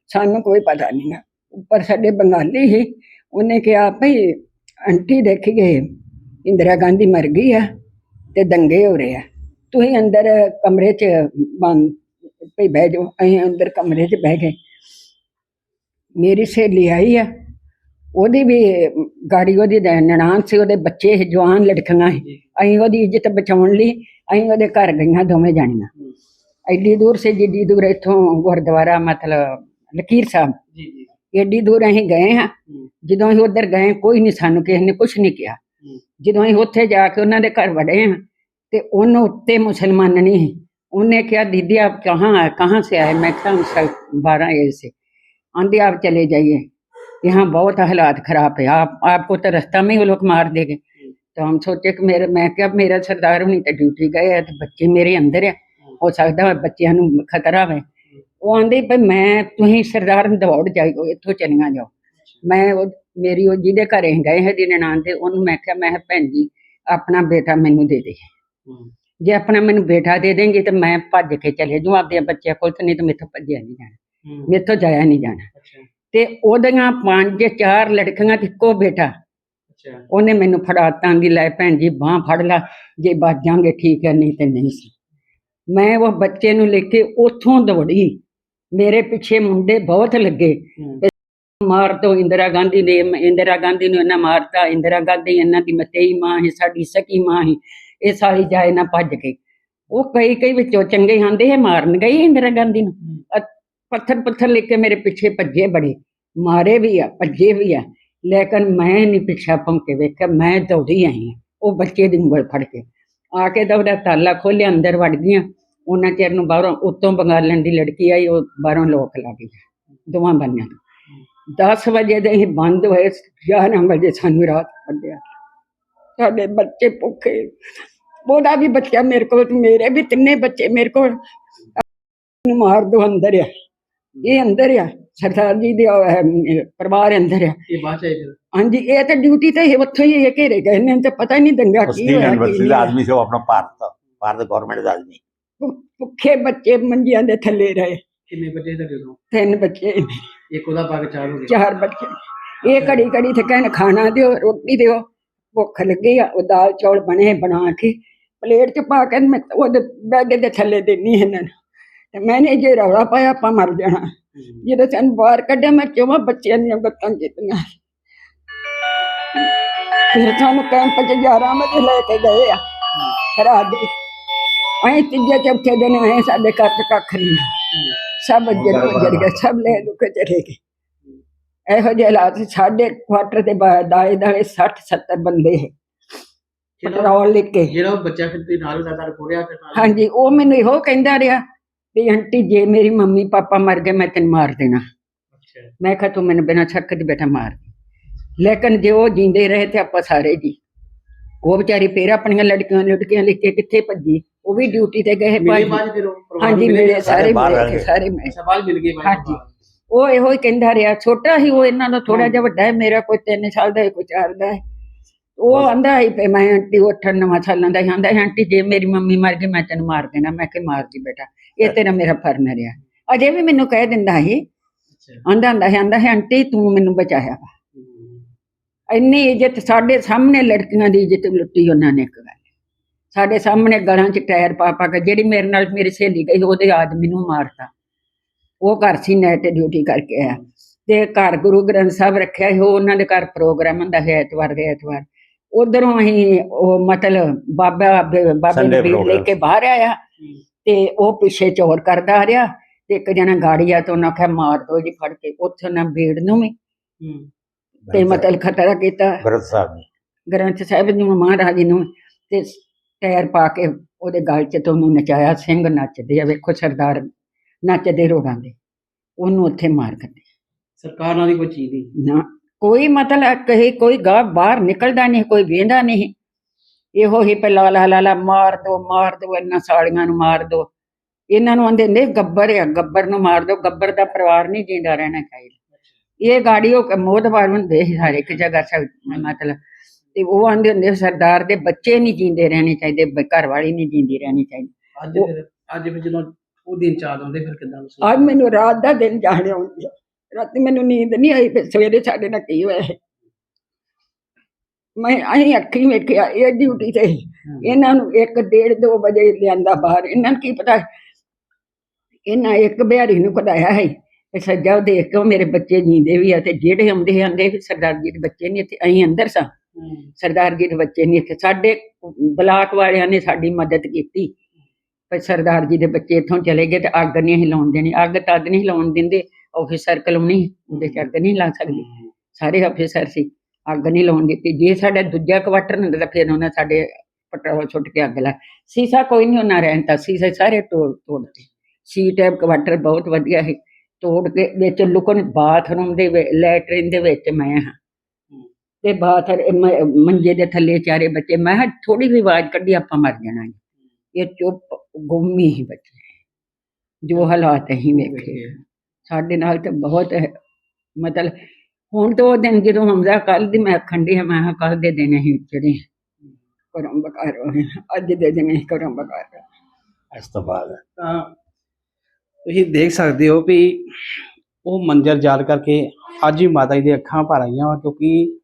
ਸਾਨੂੰ ਕੋਈ ਪਤਾ ਨਹੀਂ ਗਾ ਉੱਪਰ ਸਾਡੇ ਬੰਗਾਲੀ ਸੀ। ਉਹਨੇ ਕਿਹਾ ਭਈ ਆਂਟੀ ਦੇਖੀ ਗਏ ਇੰਦਰਾ ਗਾਂਧੀ ਮਰ ਗਈ ਆ ਤੇ ਦੰਗੇ ਹੋ ਰਹੇ ਆ। ਤੁਸੀਂ ਅੰਦਰ ਕਮਰੇ 'ਚ ਬੰਦ ਭਈ ਬਹਿ ਜਾਓ ਅਸੀਂ ਅੰਦਰ ਕਮਰੇ 'ਚ ਬਹਿ ਗਏ। ਮੇਰੀ ਸਹੇਲੀ ਆਈ ਆ ਉਹਦੀ ਵੀ ਗਾੜੀ ਉਹਦੀ ਦਾ ਨਨਾਣ ਸੀ ਉਹਦੇ ਬੱਚੇ ਸੀ, ਜਵਾਨ ਲੜਕੀਆਂ ਸੀ। ਅਸੀਂ ਉਹਦੀ ਇੱਜ਼ਤ ਬਚਾਉਣ ਲਈ ਅਸੀਂ ਉਹਦੇ ਘਰ ਗਈਆਂ ਦੋਵੇਂ ਜਾਣੀਆਂ। ਐਡੀ ਦੂਰ ਸੇ ਜਿੱਡੀ ਦੂਰ ਇੱਥੋਂ ਗੁਰਦੁਆਰਾ ਮਤਲਬ ਲਕੀਰ ਸਾਹਿਬ। ਜੀ ਜੀ। ਏਡੀ ਦੂਰ ਅਸੀਂ ਗਏ ਹਾਂ। ਜਦੋਂ ਅਸੀਂ ਉੱਧਰ ਗਏ ਕੋਈ ਨਹੀਂ ਸਾਨੂੰ ਕਿਸੇ ਨੇ ਕੁਝ ਨਹੀਂ ਕਿਹਾ। ਜਦੋਂ ਅਸੀਂ ਉੱਥੇ ਜਾ ਕੇ ਉਹਨਾਂ ਦੇ ਘਰ ਵੜੇ ਹਾਂ ਤੇ ਉਹਨੂੰ ਉੱਤੇ ਮੁਸਲਮਾਨ ਨਹੀਂ ਸੀ। ਉਹਨੇ ਕਿਹਾ दीदी आप कहाँ आए कहाँ से आए मैं कहा हम सब बारह ए से आंधी आप चले जाइए यहाँ बहुत हालात खराब है आप आपको तो रास्ता में ही वो लोग मार देंगे तो हम सोचे कि मेरे मैं क्या मेरा सरदार नहीं तो ड्यूटी गए है तो बच्चे मेरे अंदर है ਹੋ ਸਕਦਾ ਹੈ ਬੱਚਿਆਂ ਨੂੰ ਖਤਰਾ ਹੋਵੇ ਉਹ ਆਂਦੇ ਭਈ ਮੈਂ ਤੁਸੀਂ ਸਰਦਾਰ ਨੂੰ ਦੌੜ ਜਾਈਓ ਇੱਥੋਂ ਚਲੀਆਂ ਜਾਓ ਮੈਂ ਉਹ ਮੇਰੀ ਉਹ ਜਿਹਦੇ ਘਰੇ ਗਏ ਹੈ ਜਿਹਨੇ ਨਾਂ ਤੇ ਉਹਨੂੰ ਮੈਂ ਕਿਹਾ ਮੈਂ ਕਿਹਾ, ਭੈਣ ਜੀ ਆਪਣਾ ਬੇਟਾ ਮੈਨੂੰ ਦੇ ਦੇ ਜੇ ਆਪਣਾ ਮੈਨੂੰ ਬੇਟਾ ਦੇ ਦੇਂਗੇ ਤੇ ਮੈਂ ਭੱਜ ਕੇ ਚਲੇ ਜਾਊਂ ਆਪਦੇ ਬੱਚਿਆਂ ਕੋਲ ਤੇ ਨਹੀਂ ਤਾਂ ਮੇਥੋਂ ਭੱਜਿਆ ਨਹੀਂ ਜਾਣਾ। ਮੇਥੋਂ ਜਾਇਆ ਨਹੀਂ ਜਾਣਾ। ਤੇ ਉਹਦੀਆਂ ਪੰਜ ਚਾਰ ਲੜਕੀਆਂ ਤੇ ਇੱਕੋ ਬੇਟਾ। ਅੱਛਾ। ਉਹਨੇ ਮੈਨੂੰ ਫੜਾਤਾਂ ਦੀ ਲੈ ਭੈਣ ਜੀ ਬਾਹ ਫੜ ਲਾ ਜੇ ਬਚ ਜਾਾਂਗੇ ਠੀਕ ਹੈ ਨਹੀਂ ਤੇ ਨਹੀਂ ਸੀ। ਮੈਂ ਉਹ ਬੱਚੇ ਨੂੰ ਲੈ ਕੇ ਉੱਥੋਂ ਦੌੜੀ। ਮੇਰੇ ਪਿੱਛੇ ਮੁੰਡੇ ਬਹੁਤ ਲੱਗੇ। ਮਾਰ ਦੋ ਇੰਦਰਾ ਗਾਂਧੀ ਨੇ ਇੰਦਰਾ ਗਾਂਧੀ ਨੂੰ ਇਹਨਾਂ ਮਾਰਤਾ ਇੰਦਰਾ ਗਾਂਧੀ ਇਹਨਾਂ ਦੀ ਮਤੇਈ ਮਾਂ ਹੈ ਸਾਡੀ ਸਕੀ ਮਾਂ ਹੈ ਇਹ ਸਾਰੀ ਜਾਏ ਨਾ ਭੱਜ ਕੇ। ਉਹ ਕਈ ਕਈ ਵਿੱਚੋਂ ਚੰਗੇ ਆਂਦੇ ਹੈ ਮਾਰਨ ਗਈ ਇੰਦਰਾ ਗਾਂਧੀ ਨੂੰ। ਪੱਥਰ ਪੱਥਰ ਲੈ ਕੇ ਮੇਰੇ ਪਿੱਛੇ ਭੱਜੇ ਬੜੇ। ਮਾਰੇ ਵੀ ਆ ਭੱਜੇ ਵੀ ਆ। ਲੇਕਿਨ ਮੈਂ ਨਹੀਂ ਪਿੱਛਾ ਭੌਂਕੇ ਵੇਖਿਆ ਮੈਂ ਦੌੜੀ ਆਈ ਹਾਂ ਉਹ ਬੱਚੇ ਦੀ ਉਂਗਲ ਫੜ ਕੇ। ਆ ਕੇ ਤਾਂ ਉਹਦਾ ਤਾਲਾ ਖੋਲਿਆ ਅੰਦਰ ਵੜ ਗਈਆਂ। ਉਹਨਾਂ ਚਿਰ ਨੂੰ ਬਾਹਰੋਂ ਉੱਤੋਂ ਬੰਗਾਲਣ ਦੀ ਲੜਕੀ ਆਈ ਉਹ ਬਾਹਰੋਂ ਲੋਕ ਲੱਗ ਗਈ। ਦੋਵਾਂ ਬੰਨਿਆਂ ਤੋਂ। 10 ਵਜੇ ਦੇ ਹੀ ਬੰਦ ਹੋਏ 11 ਵਜੇ ਸਾਨੂੰ ਰਾਤ ਕੱਢਿਆ। ਸਾਡੇ ਬੱਚੇ ਭੁੱਖੇ। ਉਹਦਾ ਵੀ ਬੱਚਾ ਮੇਰੇ ਕੋਲ ਤੇ ਮੇਰੇ ਵੀ ਤਿੰਨੇ ਬੱਚੇ ਮੇਰੇ ਕੋਲ ਨੂੰ ਮਾਰ ਦੋ ਅੰਦਰ ਆ ਇਹ ਅੰਦਰ ਆ ਸਰਦਾਰ ਜੀ ਦੇ ਉਹ ਹੈ, ਅਮ, ਪਰਿਵਾਰ ਅੰਦਰ ਆ ਇਹ ਬਾਅਦ ਚ ਆਏ ਫਿਰ ਹਾਂਜੀ ਇਹ ਤਾਂ ਡਿਊਟੀ ਤੇ ਇਹ ਉੱਥੋਂ ਹੀ ਇਹ ਘੇਰੇ ਗਏ ਨੇ ਤੇ ਪਤਾ ਹੀ ਨਹੀਂ ਦੰਗਾ ਕੀ स्टील ਹੋਇਆ ਕੀ यूनिवर्सिटी ਨਹੀਂ का ਹੋਇਆ। आदमी से वो अपना भारत भारत गवर्नमेंट का आदमी ਭੁ- ਭੁੱਖੇ ਬੱਚੇ ਮੰਜੀਆਂ ਦੇ ਥੱਲੇ ਰਹੇ ਕਿੰਨੇ ਬੱਚੇ ਤੁਹਾਡੇ ਤੋਂ ਤਿੰਨ ਬੱਚੇ ਇੱਕ ਉਹਦਾ ਪਾ ਕੇ ਚਾਰ ਹੋ ਗਏ ਚਾਰ ਬੱਚੇ ਇਹ ਘੜੀ ਘੜੀ ਤੇ ਕਹਿਣ ਖਾਣਾ ਦਿਓ ਰੋਟੀ ਦਿਓ ਭੁੱਖ ਲੱਗੀ ਆ ਉਹ ਦਾਲ ਚੌਲ ਬਣੇ ਬਣਾ ਕੇ ਪਲੇਟ 'ਚ ਪਾ ਕੇ ਮੈਂ ਉਹਦੇ ਬੈੱਡ ਦੇ ਥੱਲੇ ਦੇਣੀ ਇਹਨਾਂ ਨੂੰ। ਤੇ ਮੈਨੇ ਜੇ ਰੌਲਾ ਪਾਇਆ ਆਪਾਂ ਮਰ ਜਾਣਾ। ਜਦੋਂ ਸਾਨੂੰ ਬਾਹਰ ਕੱਢਿਆ ਮੈਂ ਚੋਵਾਂ ਬੱਚਿਆਂ ਦੀਆਂ ਗੱਤਾਂ ਕੀਤੀਆਂ ਫਿਰ ਸਾਨੂੰ ਕੈਂਪ 'ਚ 11 ਵਜੇ ਲੈ ਕੇ ਗਏ ਆ। ਰਾਤ ਦੇ ਅਸੀਂ ਤੀਜੇ ਚੌਥੇ ਦਿਨ ਆਏ ਸਾਡੇ ਘਰ 'ਚ ਕੱਖ ਨਹੀਂ ਸਭ ਅੱਜਰ ਗੁਜ਼ਰ ਗਏ ਸਭ ਲੈ ਲੁਕੇ ਚਲੇ ਗਏ। ਇਹੋ ਜਿਹੇ ਹਾਲਾਤ। ਸਾਡੇ ਕੁਆਟਰ ਦੇ ਬਾਹਰ ਦਾਏ ਦਾਏ 60 70 ਬੰਦੇ ਹੈ ਪੈਟਰੋਲ ਲੈ ਕੇ। ਜਿਹੜਾ ਉਹ ਬੱਚਾ ਫਿਰ ਤੇ ਨਾਲ ਦਾ ਦਰ ਕੋਰਿਆ ਫਿਰ ਨਾਲ ਹਾਂਜੀ ਉਹ ਮੈਨੂੰ ਇਹੋ ਕਹਿੰਦਾ ਰਿਹਾ ਵੀ ਆਂਟੀ ਜੇ ਮੇਰੀ ਮੰਮੀ ਪਾਪਾ ਮਰ ਗਏ ਮੈਂ ਤੈਨੂੰ ਮਾਰ ਦੇਣਾ। ਅੱਛਾ। ਮੈਂ ਕਿਹਾ ਤੂੰ ਮੈਨੂੰ ਬਿਨਾਂ ਸ਼ੱਕ ਦੇ ਬੇਟਾ ਮਾਰ। ਲੇਕਿਨ ਜੇ ਉਹ ਜਿੰਦੇ ਰਹੇ ਤੇ ਆਪਾਂ ਸਾਰੇ ਜੀ। ਉਹ ਵਿਚਾਰੀ ਫੇਰ ਆਪਣੀਆਂ ਲੜਕੀਆਂ ਲੁੜਕੀਆਂ ਲੈ ਕੇ ਕਿੱਥੇ ਭੱਜੀ? ਉਹ ਵੀ ਡਿਊਟੀ ਤੇ ਗਏ ਭਾਈ ਹਾਂਜੀ ਮੇਰੇ ਸਾਰੇ ਗਏ। ਸਾਰੇ ਅੱਛਾ ਬਾਅਦ ਮਿਲ ਗਏ ਹਾਂਜੀ। ਉਹ ਇਹੋ ਹੀ ਕਹਿੰਦਾ ਰਿਹਾ ਛੋਟਾ ਹੀ ਉਹ ਇਹਨਾਂ ਦਾ ਥੋੜਾ ਜਿਹਾ ਵੱਡਾ ਹੈ ਮੇਰਾ ਕੋਈ 3 ਸਾਲ ਦਾ ਹੈ ਕੋਈ 4 ਦਾ ਹੈ। ਉਹ ਆਂਦਾ ਹੈ ਵੀ ਮੈਂ ਆਂਟੀ ਉੱਠਣ ਨਵਾਂ ਸਾਲਾਂ ਦਾ ਆਂਦਾ ਹੈ ਆਂਟੀ ਜੇ ਮੇਰੀ ਮੰਮੀ ਮਰ ਗਈ ਮੈਂ ਤੈਨੂੰ ਮਾਰ ਦੇਣਾ ਮੈਂ ਕਿ ਮਾਰ ਦੀ ਬੇਟਾ ਇਹ ਤੇਰਾ ਮੇਰਾ ਫਰਨ ਰਿਹਾ। ਅਜੇ ਵੀ ਮੈਨੂੰ ਕਹਿ ਦਿੰਦਾ ਹੈ ਆਂਦਾ ਹੁੰਦਾ ਹੈ ਆਂਦਾ ਹੈ ਆਂਟੀ ਤੂੰ ਮੈਨੂੰ ਬਚਾਇਆ ਵਾ। ਇੰਨੀ ਇੱਜ਼ਤ ਸਾਡੇ ਸਾਹਮਣੇ ਲੜਕੀਆਂ ਦੀ ਇੱਜ਼ਤ ਲੁੱਟੀ ਉਹਨਾਂ ਨੇ ਇੱਕ ਗੱਲ। ਸਾਡੇ ਸਾਹਮਣੇ ਗਲਾਂ 'ਚ ਟਾਇਰ ਪਾ ਪਾ ਕੇ ਜਿਹੜੀ ਮੇਰੇ ਨਾਲ ਮੇਰੀ ਸਹੇਲੀ ਗਈ ਉਹਦੇ ਆਦਮੀ ਨੂੰ ਮਾਰਤਾ। ਉਹ ਘਰ ਸੀ ਨੈਟ ਡਿਊਟੀ ਕਰਕੇ ਆਇਆ। ਤੇ ਘਰ ਗੁਰੂ ਗ੍ਰੰਥ ਸਾਹਿਬ ਰੱਖਿਆ ਸੀ ਉਹ ਉਹਨਾਂ ਦੇ ਘਰ ਪ੍ਰੋਗਰਾਮ ਹੁੰਦਾ ਹੈ ਐਤਵਾਰ ਦੇ ਐਤਵਾਰ। ਉਧਰੋਂ ਅਸੀਂ ਉਹ ਮਤਲਬ ਬਾਬਾ ਬਾਬੇ Sunday ਨੂੰ ਲੈ ਕੇ ਬਾਹਰ ਆਇਆ ਤੇ ਉਹ ਪਿੱਛੇ ਚੋਰ ਕਰਦਾ ਰਿਹਾ ਤੇ ਇੱਕ ਜਣਾ ਗਾੜੀ ਆ ਤੇ ਉਹਨਾਂ ਆਖਿਆ ਮਾਰ ਦੋ ਜੀ ਫੜ ਕੇ ਉੱਥੇ ਉਹਨਾਂ ਭੀੜ ਨੂੰ ਵੀ ਤੇ ਮਤਲਬ ਖਤਰਾ ਕੀਤਾ। ਭਰਤ ਸਾਹਿਬ ਨੇ ਗ੍ਰੰਥ ਸਾਹਿਬ ਨੂੰ ਮਹਾਰਾਜ ਜੀ ਨੂੰ ਤੇ ਟਾਇਰ ਪਾ ਕੇ ਉਹਦੇ ਗਲ 'ਚ ਤੇ ਉਹਨੂੰ ਨਚਾਇਆ ਸਿੰਘ ਨੱਚਦੇ ਆ ਵੇਖੋ ਸਰਦਾਰ ਨੱਚਦੇ ਰੋਗਾਂ ਦੇ ਉਹਨੂੰ ਉੱਥੇ ਮਾਰ ਕਰਦੇ ਸਰਕਾਰ ਨਾਲ ਹੀ ਕੋਈ ਚੀਜ਼ ਨਹੀਂ। ਨਾ। ਕੋਈ ਮਤਲਬ ਕਹੇ ਕੋਈ ਗਾ ਬਾਹਰ ਨਿਕਲਦਾ ਨਹੀਂ ਕੋਈ ਵੇਂਦਾ ਨਹੀਂ। ਇਹੋ ਹੀ ਪਹਿਲਾ ਲਾ ਲਾ ਲਾ ਮਾਰ ਦੋ ਮਾਰ ਦੋ ਇਹਨਾਂ ਸਾਲੀਆਂ ਨੂੰ ਮਾਰ ਦੋ। ਇਹਨਾਂ ਨੂੰ ਆਂਦੇ ਨੇ ਗੱਬਰ ਆ ਗੱਬਰ ਨੂੰ ਮਾਰ ਦੋ। ਗੱਬਰ ਦਾ ਪਰਿਵਾਰ ਨਹੀਂ ਜਿੰਦਾ ਰਹਿਣਾ ਚਾਹੀਦਾ। ਇਹ ਗਾੜੀ ਉਹ ਮੋਦਵਾਰ ਹੁੰਦੇ ਹਰ ਇੱਕ ਜਗ੍ਹਾ ਸਭ ਮਤਲਬ। ਤੇ ਉਹ ਆਂਦੇ ਹੁੰਦੇ ਸਰਦਾਰ ਦੇ ਬੱਚੇ ਨਹੀਂ ਜਿੰਦੇ ਰਹਿਣੇ ਚਾਹੀਦੇ ਘਰ ਵਾਲੀ ਨਹੀਂ ਜਿੰਦੀ ਰਹਿਣੀ ਚਾਹੀਦੀ। ਅੱਜ ਅੱਜ ਫਿਰ ਜਦੋਂ ਉਹ ਦਿਨ ਚਾਲ ਆਉਂਦੇ ਫਿਰ ਕਿਦਾਂ ਅੱਜ ਮੈਨੂੰ ਰਾਤ ਦਾ ਦਿਨ ਜਾਣਿਆ ਹੁੰਦੀ ਆ ਰਾਤੀ ਮੈਨੂੰ ਨੀਂਦ ਨਹੀਂ ਆਈ ਫਿਰ ਸਵੇਰੇ ਸਾਡੇ ਨਾਲ ਕੀ ਹੋਇਆ ਮੈਂ ਅਸੀਂ ਅੱਖੀਂ ਵੇਖਿਆ ਇਹ ਡਿਊਟੀ ਤੇ ਸੀ। ਇਹਨਾਂ ਨੂੰ 1 ਡੇਢ 2 ਵਜੇ ਲਿਆਂਦਾ ਬਾਹਰ। ਇਹਨਾਂ ਨੂੰ ਕੀ ਪਤਾ ਇਹਨਾਂ ਇੱਕ ਬਿਹਾਰੀ ਨੂੰ ਕਢਾਇਆ ਹੈ ਤੇ ਸੱਜਾ ਉਹ ਦੇਖ ਕੇ ਉਹ ਮੇਰੇ ਬੱਚੇ ਜੀਂਦੇ ਵੀ ਆ ਤੇ ਜਿਹੜੇ ਆਉਂਦੇ ਆਂਦੇ ਵੀ ਸਰਦਾਰ ਜੀ ਦੇ ਬੱਚੇ ਨਹੀਂ ਇੱਥੇ ਅਸੀਂ ਅੰਦਰ ਸਾਂ। ਸਰਦਾਰ ਜੀ ਦੇ ਬੱਚੇ ਨਹੀਂ ਇੱਥੇ। ਸਾਡੇ ਬਲਾਕ ਵਾਲਿਆਂ ਨੇ ਸਾਡੀ ਮਦਦ ਕੀਤੀ। ਪਰ ਸਰਦਾਰ ਜੀ ਦੇ ਬੱਚੇ ਇੱਥੋਂ ਚਲੇ ਗਏ ਤੇ ਅੱਗ ਨਹੀਂ ਹਿਲਾਉਣ ਦੇਣੀ। ਅੱਗ ਤਦ ਨਹੀਂ ਹਿਲਾਉਣ ਦਿੰਦੇ। ਆਫੀਸਰ ਕਲੋਨੀ ਦੇ ਚੱਕ ਨਹੀਂ ਲਾ ਸਕਦੀ। ਸਾਰੇ ਆਫੀਸਰ ਸੀ ਅੱਗ ਨਹੀਂ ਲਾਉਣ ਦਿੱਤੀ। ਜੇ ਸਾਡਾ ਦੂਜਾ ਕੁਆਟਰ ਹੁੰਦਾ ਤਾਂ ਫਿਰ ਉਹਨਾਂ ਸਾਡੇ ਪੈਟਰੋਲ ਛੁੱਟ ਕੇ ਅੱਗ ਲਾ ਸੀਸਾ ਕੋਈ ਨਹੀਂ ਉਹਨਾਂ ਰਹਿਣ ਤਾਂ ਸੀਸੇ ਸਾਰੇ ਤੋੜ ਤੋੜਤੇ। ਸੀ ਟੈਪ ਕੁਆਟਰ ਬਹੁਤ ਵਧੀਆ ਹੈ ਤੋੜ ਕੇ ਵਿੱਚ ਲੁਕਣ ਬਾਥਰੂਮ ਦੇ ਲੈਟਰਿਨ ਦੇ ਵਿੱਚ ਮੈਂ ਹਾਂ। ਤੇ ਬਾਥਰ ਮੰਜੇ ਦੇ ਥੱਲੇ ਚਾਰੇ ਬੱਚੇ ਮੈਂ ਥੋੜੀ ਵੀ ਆਵਾਜ਼ ਕੱਢੀ ਆਪਾਂ ਮਰ ਜਾਣਾ ਹੈ। ਇਹ ਚੁੱਪ ਗੁੰਮੀ ਹੀ ਬੱਚੇ। ਜੋ ਹਾਲਾਤ ਅਸੀਂ ਵੇਖੇ। ਸਾਡੇ ਨਾਲ ਤੇ ਬਹੁਤ ਹੈ। ਮਤਲਬ ਹੁਣ ਤੋਂ ਉਹ ਦਿਨ ਜਦੋਂ ਹਮਜ਼ਾ ਕੱਲ ਦੀ ਮੈਂ ਖੰਡੀ ਹਾਂ ਮੈਂ ਕੱਲ ਦੇ ਦਿਨ ਹੀ। ਜਿਹੜੇ ਕਰਮ ਬਕਾਰ ਹੋਏ ਅੱਜ ਦੇ ਦਿਨ ਹੀ ਕਰਮ ਬਕਾਰ ਇਸ ਤੋਂ ਬਾਅਦ। ਤਾਂ ਤੁਸੀਂ ਦੇਖ ਸਕਦੇ ਹੋ ਵੀ ਉਹ ਮੰਜ਼ਰ ਯਾਦ ਕਰਕੇ ਅੱਜ ਵੀ ਮਾਤਾ ਜੀ ਦੀਆਂ ਅੱਖਾਂ ਭਰ ਆਈਆਂ ਵਾ ਕਿਉਂਕਿ